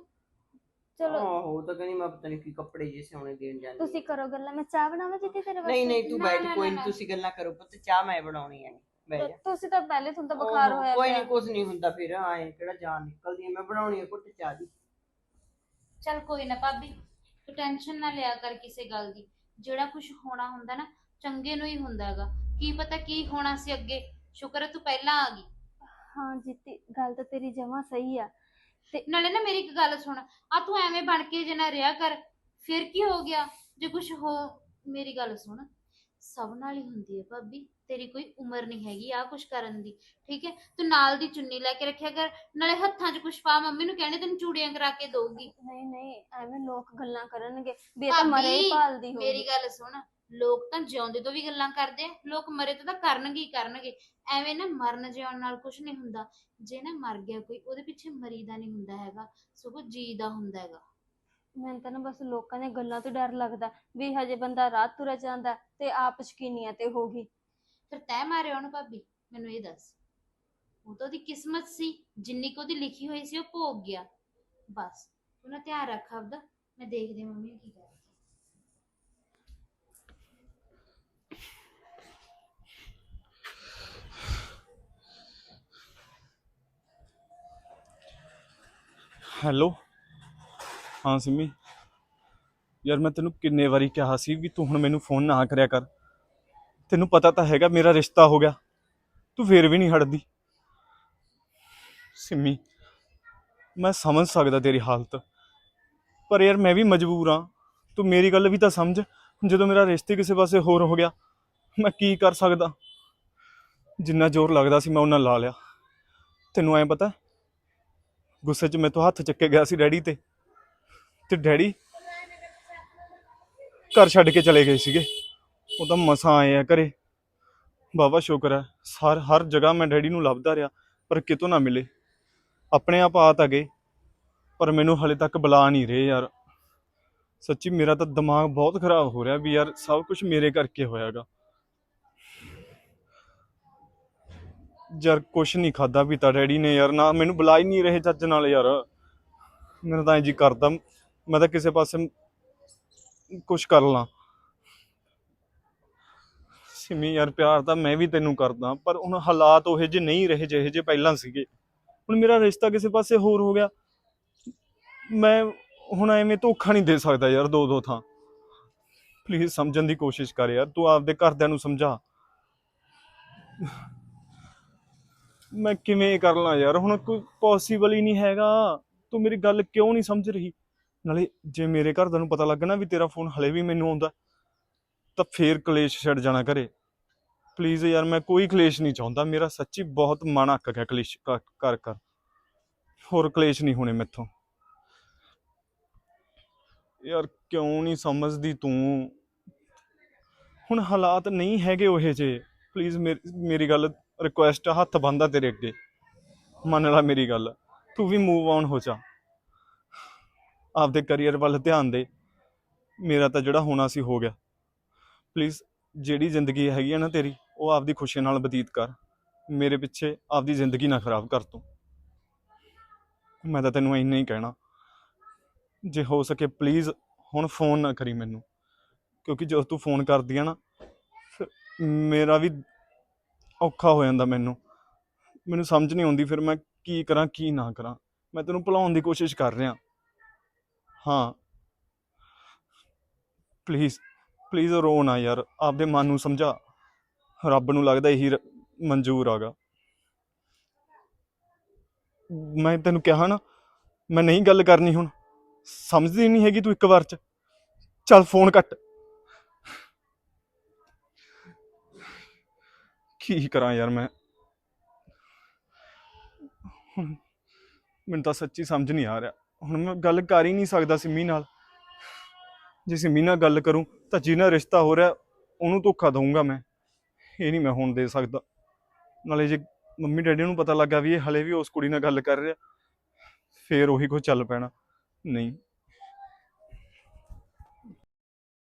ਚਲੋ। ਆਹੋ ਉਹ ਤਾਂ ਕਹਿੰਦੀ ਮੈਂ ਪਤਾ ਨਹੀਂ ਕੀ ਕੱਪੜੇ ਜੇ ਸਿਉਣੇ ਦੇਣ ਜਾਂਦੀ ਤੁਸੀਂ ਕਰੋ ਗੱਲਾਂ ਮੈਂ ਚਾਹ ਬਣਾਵਾਂ ਜਿੱਤੀ ਤੇਰੇ ਵਾਸਤੇ ਨਹੀਂ ਨਹੀਂ ਤੂੰ ਨਾ, ਬੈਠ ਨਾ, ਕੋਈ ਨਾ, ਨਹੀਂ ਨਾ। ਤੁਸੀਂ ਗੱਲਾਂ ਕਰੋ ਪੁੱਤ ਚਾਹ ਮੈਂ ਬਣਾਉਣੀ ਹੈ ਬਹਿ ਜਾ। ਤੁਸੀਂ ਤਾਂ ਪਹਿਲੇ ਤੁਹਾਨੂੰ ਤਾਂ ਬੁਖਾਰ ਓਹੋ, ਹੋਇਆ ਕੋਈ। ਨਹੀਂ ਕੁਝ ਨਹੀਂ ਹੁੰਦਾ ਫਿਰ ਆਏ ਕਿਹੜਾ ਜਾਨ ਨਿਕਲਦੀ ਹੈ ਮੈਂ ਬਣਾਉਣੀ ਹੈ ਘੁੱਟ ਚਾਹ ਦੀ। ਚਲ ਕੋਈ ਨਾ ਭਾਬੀ। ਤੂੰ ਟੈਨਸ਼ਨ ਨਾ ਲਿਆ ਕਰ ਕਿਸੇ ਗੱਲ ਦੀ। ਜਿਹੜਾ ਕੁਝ ਹੋਣਾ ਹੁੰਦਾ ਨਾ ਚੰਗੇ ਨੂੰ ਹੀ ਹੁੰਦਾ ਹੈਗਾ। ਕੀ ਪਤਾ ਕੀ ਹੋਣਾ ਸੀ ਅੱਗੇ? ਸ਼ੁਕਰ ਹੈ ਤੂੰ ਪਹਿਲਾਂ ਆ ਗਈ। ਹਾਂ ਜਿੱਤੀ ਗੱਲ ਤਾਂ ਤੇਰੀ ਜਮਾ ਸਹੀ ਆ। ਨਾਲੇ ਨਾ ਮੇਰੀ ਇੱਕ ਗੱਲ ਸੁਣ। ਆ ਤੂੰ ਐਵੇਂ ਬਣ ਕੇ ਜੇ ਨਾ ਰਿਹਾ ਕਰ ਫਿਰ ਕੀ ਹੋ ਗਿਆ? ਜੇ ਕੁਝ ਹੋ ਮੇਰੀ ਗੱਲ ਸੁਣ। ਸਭ ਨਾਲ ਹੀ ਹੁੰਦੀ ਹੈ ਭਾਬੀ। ਤੇਰੀ ਕੋਈ ਉਮਰ ਨਹੀਂ ਹੈਗੀ ਆ ਕੁਝ ਕਰਨ ਦੀ ਠੀਕ ਹੈ? ਤੂੰ ਨਾਲ ਦੀ ਚੁੰਨੀ ਲੈ ਕੇ ਰੱਖਿਆ ਕਰ ਨਾਲੇ ਹੱਥਾਂ 'ਚ ਕੁਝ ਪਾ ਮੰਮੀ ਨੂੰ ਕਹਿਣੇ ਤੈਨੂੰ ਚੂੜੀਆਂ ਕਰਾ ਕੇ ਦਊਗੀ। ਨਹੀਂ ਨਹੀਂ ਐਵੇਂ ਲੋਕ ਗੱਲਾਂ ਕਰਨਗੇ ਵੀ ਇਹ ਤਾਂ ਮਰੇ ਹੀ ਭਾਲਦੀ ਹੋਊਗੀ। ਮੇਰੀ ਗੱਲ ਸੁਣ ਲੋਕ ਤਾਂ ਜਿਉਂਦੇ ਤੋਂ ਵੀ ਗੱਲਾਂ ਕਰਦੇ ਆ ਲੋਕ ਮਰੇ ਤੋਂ ਤਾਂ ਕਰਨਗੇ ਹੀ ਕਰਨਗੇ ਐਵੇਂ ਨਾ ਮਰਨ ਜਿਉਣ ਨਾਲ ਕੁਝ ਨਹੀਂ ਹੁੰਦਾ ਜੇ ਨਾ ਮਰ ਗਿਆ ਕੋਈ ਉਹਦੇ ਪਿੱਛੇ ਮਰੀਦਾ ਨਹੀਂ ਹੁੰਦਾ ਹੈਗਾ ਸਗੋਂ ਜੀ ਦਾ ਹੁੰਦਾ ਹੈਗਾ। ਮੈਨੂੰ ਤਾਂ ਨਾ ਬਸ ਲੋਕਾਂ ਦੀਆਂ ਗੱਲਾਂ ਤੋਂ ਡਰ ਲੱਗਦਾ ਵੀ ਹਜੇ ਬੰਦਾ ਰਾਤ ਤੁਰਿਆ ਜਾਂਦਾ ਤੇ ਆਪ ਸ਼ਕੀਨੀਆਂ ਤੇ ਹੋ ਗਈ। ਫਿਰ ਤੈ ਮਾਰਿਆ ਉਹਨੂੰ ਭਾਬੀ, ਮੈਨੂੰ ਇਹ ਦੱਸ। ਉਹ ਤਾਂ ਉਹਦੀ ਕਿਸਮਤ ਸੀ, ਜਿੰਨੀ ਕੁ ਉਹਦੀ ਲਿਖੀ ਹੋਈ ਸੀ ਉਹ ਭੋਗ ਗਿਆ। ਬਸ ਤੂੰ ਨਾ ਧਿਆਨ ਰੱਖ ਆਪਦਾ, ਮੈਂ ਦੇਖਦੀ ਹਾਂ ਮੰਮੀ ਕੀ ਕਰਦੀ ਹੈਲੋ? ਹਾਂ, ਸਿੰਮੀ। ਯਾਰ ਮੈਂ ਤੈਨੂੰ ਕਿੰਨੇ ਵਾਰੀ ਕਿਹਾ ਸੀ ਵੀ ਤੂੰ ਹੁਣ ਮੈਨੂੰ ਫੋਨ ਨਾ ਕਰਿਆ ਕਰ। ਤੈਨੂੰ ਪਤਾ ਤਾਂ ਹੈਗਾ ਮੇਰਾ ਰਿਸ਼ਤਾ ਹੋ ਗਿਆ। ਤੂੰ ਫੇਰ ਵੀ ਨਹੀਂ ਹਟਦੀ। ਸਿੰਮੀ, ਮੈਂ ਸਮਝ ਸਕਦਾ ਤੇਰੀ ਹਾਲਤ। ਪਰ ਯਾਰ ਮੈਂ ਵੀ ਮਜਬੂਰ ਹਾਂ। ਤੂੰ ਮੇਰੀ ਗੱਲ ਵੀ ਤਾਂ ਸਮਝ। ਜਦੋਂ ਮੇਰਾ ਰਿਸ਼ਤੇ ਕਿਸੇ ਪਾਸੇ ਹੋਰ ਹੋ ਗਿਆ, ਮੈਂ ਕੀ ਕਰ ਸਕਦਾ? ਜਿੰਨਾ ਜ਼ੋਰ ਲੱਗਦਾ ਸੀ ਮੈਂ ਉਹਨਾਂ ਲਾ ਲਿਆ। ਤੈਨੂੰ ਐਂ ਪਤਾ, ਗੁੱਸੇ 'ਚ ਮੈਥੋਂ ਹੱਥ ਚੱਕੇ ਗਿਆ ਸੀ ਡੈਡੀ ਤੇ। ਤੇ ਡੈਡੀ ਘਰ ਛੱਡ ਕੇ ਚਲੇ ਗਏ ਸੀਗੇ। ਉਹ ਤਾਂ ਮਸਾਂ ਆਏ ਆ ਘਰੇ। ਬਾਬਾ ਸ਼ੁਕਰ ਹੈ ਹਰ ਹਰ ਜਗ੍ਹਾ ਮੈਂ ਡੈਡੀ ਨੂੰ ਲੱਭਦਾ ਰਿਹਾ, ਪਰ ਕਿਤੋਂ ਨਾ ਮਿਲੇ। ਆਪਣੇ ਆਪ ਆ ਤਾਂ ਗਏ, ਪਰ ਮੈਨੂੰ ਹਲੇ ਤੱਕ ਬੁਲਾ ਨਹੀਂ ਰਹੇ ਯਾਰ। ਸੱਚੀ ਮੇਰਾ ਤਾਂ ਦਿਮਾਗ ਬਹੁਤ ਖਰਾਬ ਹੋ ਰਿਹਾ ਵੀ ਯਾਰ ਸਭ ਕੁਝ ਮੇਰੇ ਕਰਕੇ ਹੋਇਆਗਾ ਯਾਰ ਕੁਛ ਨਹੀਂ ਖਾਦਾ ਪੀਤਾ ਡੈਡੀ ਨੇ ਯਾਰ, ਨਾ ਮੈਨੂੰ ਬੁਲਾ ਹੀ ਨਹੀਂ ਰਹੇ ਚੱਜ ਨਾਲ ਯਾਰ। ਮੇਰਾ ਤਾਂ ਇੰਜ ਹੀ ਕਰਦਾ, ਮੈਂ ਤਾਂ ਕਿਸੇ ਪਾਸੇ ਕੁਛ ਕਰ ਲਾਂ। ਸਿਮੀ ਯਾਰ ਪਿਆਰ ਤਾਂ ਮੈਂ ਵੀ ਤੈਨੂੰ ਕਰਦਾ, ਪਰ ਹੁਣ ਹਾਲਾਤ ਉਹ ਜਿਹੇ ਨਹੀਂ ਰਹੇ ਜਿਹੇ ਜਿਹੇ ਪਹਿਲਾਂ ਸੀਗੇ। ਹੁਣ ਮੇਰਾ ਰਿਸ਼ਤਾ ਕਿਸੇ ਪਾਸੇ ਹੋਰ ਹੋ ਗਿਆ। ਮੈਂ ਹੁਣ ਐਵੇਂ ਧੋਖਾ ਨਹੀਂ ਦੇ ਸਕਦਾ ਯਾਰ ਦੋ ਦੋ ਥਾਂ। ਪਲੀਜ਼ ਸਮਝਣ ਦੀ ਕੋਸ਼ਿਸ਼ ਕਰ ਯਾਰ, ਤੂੰ ਆਪਦੇ ਘਰਦਿਆਂ ਨੂੰ ਸਮਝਾ। ਮੈਂ ਕਿਵੇਂ ਕਰ ਲਾਂ ਯਾਰ, ਹੁਣ ਕੋਈ ਪੋਸੀਬਲ ਹੀ ਨਹੀਂ ਹੈਗਾ। ਤੂੰ ਮੇਰੀ ਗੱਲ ਕਿਉਂ ਨਹੀਂ ਸਮਝ ਰਹੀ? ਨਾਲੇ ਜੇ ਮੇਰੇ ਘਰਦਿਆਂ ਨੂੰ ਪਤਾ ਲੱਗਣਾ ਵੀ ਤੇਰਾ ਫੋਨ ਹਲੇ ਵੀ ਮੈਨੂੰ ਆਉਂਦਾ ਤਾਂ ਫੇਰ ਕਲੇਸ਼ ਛੱਡ ਜਾਣਾ ਘਰੇ। ਪਲੀਜ਼ ਯਾਰ, ਮੈਂ ਕੋਈ ਕਲੇਸ਼ ਨਹੀਂ ਚਾਹੁੰਦਾ। ਮੇਰਾ ਸੱਚੀ ਬਹੁਤ ਮਨ ਅੱਕ ਗਿਆ ਕਲੇਸ਼ ਕਰ ਕਰ ਹੋਰ ਕਲੇਸ਼ ਨਹੀਂ ਹੋਣੇ ਮੈਥੋਂ। ਯਾਰ, ਕਿਉਂ ਨਹੀਂ ਸਮਝਦੀ ਤੂੰ? ਹੁਣ ਹਾਲਾਤ ਨਹੀਂ ਹੈਗੇ ਉਹ ਜੇ ਪਲੀਜ਼ ਮੇਰੀ ਗੱਲ ਰਿਕੁਐਸਟ ਹੱਥ ਬੰਦਾ ਤੇਰੇ ਅੱਗੇ। ਮੰਨ ਲੈ ਮੇਰੀ ਗੱਲ। ਤੂੰ ਵੀ ਮੂਵ ਆਨ ਹੋ ਜਾ। ਆਪਦੇ ਕੈਰੀਅਰ ਵੱਲ ਧਿਆਨ ਦੇ। ਮੇਰਾ ਤਾਂ ਜਿਹੜਾ ਹੋਣਾ ਸੀ ਹੋ ਗਿਆ। ਪਲੀਜ਼ ਜਿਹੜੀ ਜ਼ਿੰਦਗੀ ਹੈਗੀ ਹੈ ਨਾ ਤੇਰੀ, ਉਹ ਆਪਦੀ ਖੁਸ਼ੀ ਨਾਲ ਬਤੀਤ ਕਰ। ਮੇਰੇ ਪਿੱਛੇ ਆਪਦੀ ਜ਼ਿੰਦਗੀ ਨਾ ਖਰਾਬ ਕਰ ਤੂੰ। ਮੈਂ ਤਾਂ ਤੈਨੂੰ ਇੰਨਾ ਹੀ ਕਹਿਣਾ। ਜੇ ਹੋ ਸਕੇ ਪਲੀਜ਼ ਹੁਣ ਫੋਨ ਨਾ ਕਰੀ ਮੈਨੂੰ। ਕਿਉਂਕਿ ਜਦੋਂ ਤੂੰ ਫੋਨ ਕਰਦੀ ਆ ਨਾ, ਫਿਰ ਮੇਰਾ ਵੀ ਔਖਾ ਹੋ ਜਾਂਦਾ ਮੈਨੂੰ। ਮੈਨੂੰ ਸਮਝ ਨਹੀਂ ਆਉਂਦੀ ਫਿਰ ਮੈਂ ਕੀ ਕਰਾਂ, ਕੀ ਨਾ ਕਰਾਂ। ਮੈਂ ਤੈਨੂੰ ਭੁਲਾਉਣ ਦੀ ਕੋਸ਼ਿਸ਼ ਕਰ ਰਿਹਾ। ਹਾਂ। ਪਲੀਜ਼ ਪਲੀਜ਼ ਰੋ ਨਾ ਯਾਰ, ਆਪਦੇ ਮਨ ਨੂੰ ਸਮਝਾ। ਰੱਬ ਨੂੰ ਲੱਗਦਾ ਇਹੀ ਰ- ਮਨਜ਼ੂਰ ਆਗਾ। ਮੈਂ ਤੈਨੂੰ ਕਿਹਾ ਨਾ, ਮੈਂ ਨਹੀਂ ਗੱਲ ਕਰਨੀ ਹੁਣ। ਸਮਝਦੀ ਨਹੀਂ ਹੈਗੀ ਤੂੰ ਇੱਕ ਵਾਰ ਚ। ਚੱਲ ਫੋਨ ਕੱਟ। ਕੀ ਕਰਾਂ ਯਾਰ ਮੈਂ? ਹੁਣ ਮੈਨੂੰ ਤਾਂ ਸੱਚੀ ਸਮਝ ਨਹੀਂ ਆ ਰਿਹਾ। ਹੁਣ ਮੈਂ ਗੱਲ ਕਰ ਹੀ ਨਹੀਂ ਸਕਦਾ ਸਿੰਮੀ ਨਾਲ। ਜੇ ਸਿੰਮੀ ਨਾਲ ਗੱਲ ਕਰੂੰ ਤਾਂ ਜਿਹਨਾਂ ਰਿਸ਼ਤਾ ਹੋ ਰਿਹਾ, ਉਹਨੂੰ ਧੋਖਾ ਦਊਂਗਾ ਮੈਂ। ਇਹ ਨਹੀਂ ਮੈਂ ਹੁਣ ਦੇ ਸਕਦਾ। ਨਾਲੇ ਜੇ ਮੰਮੀ ਡੈਡੀ ਨੂੰ ਪਤਾ ਲੱਗਾ ਵੀ ਇਹ ਹਲੇ ਵੀ ਉਸ ਕੁੜੀ ਨਾਲ ਗੱਲ ਕਰ ਰਿਹਾ, ਫੇਰ ਉਹੀ ਕੁਝ ਚੱਲ ਪੈਣਾ। ਨਹੀਂ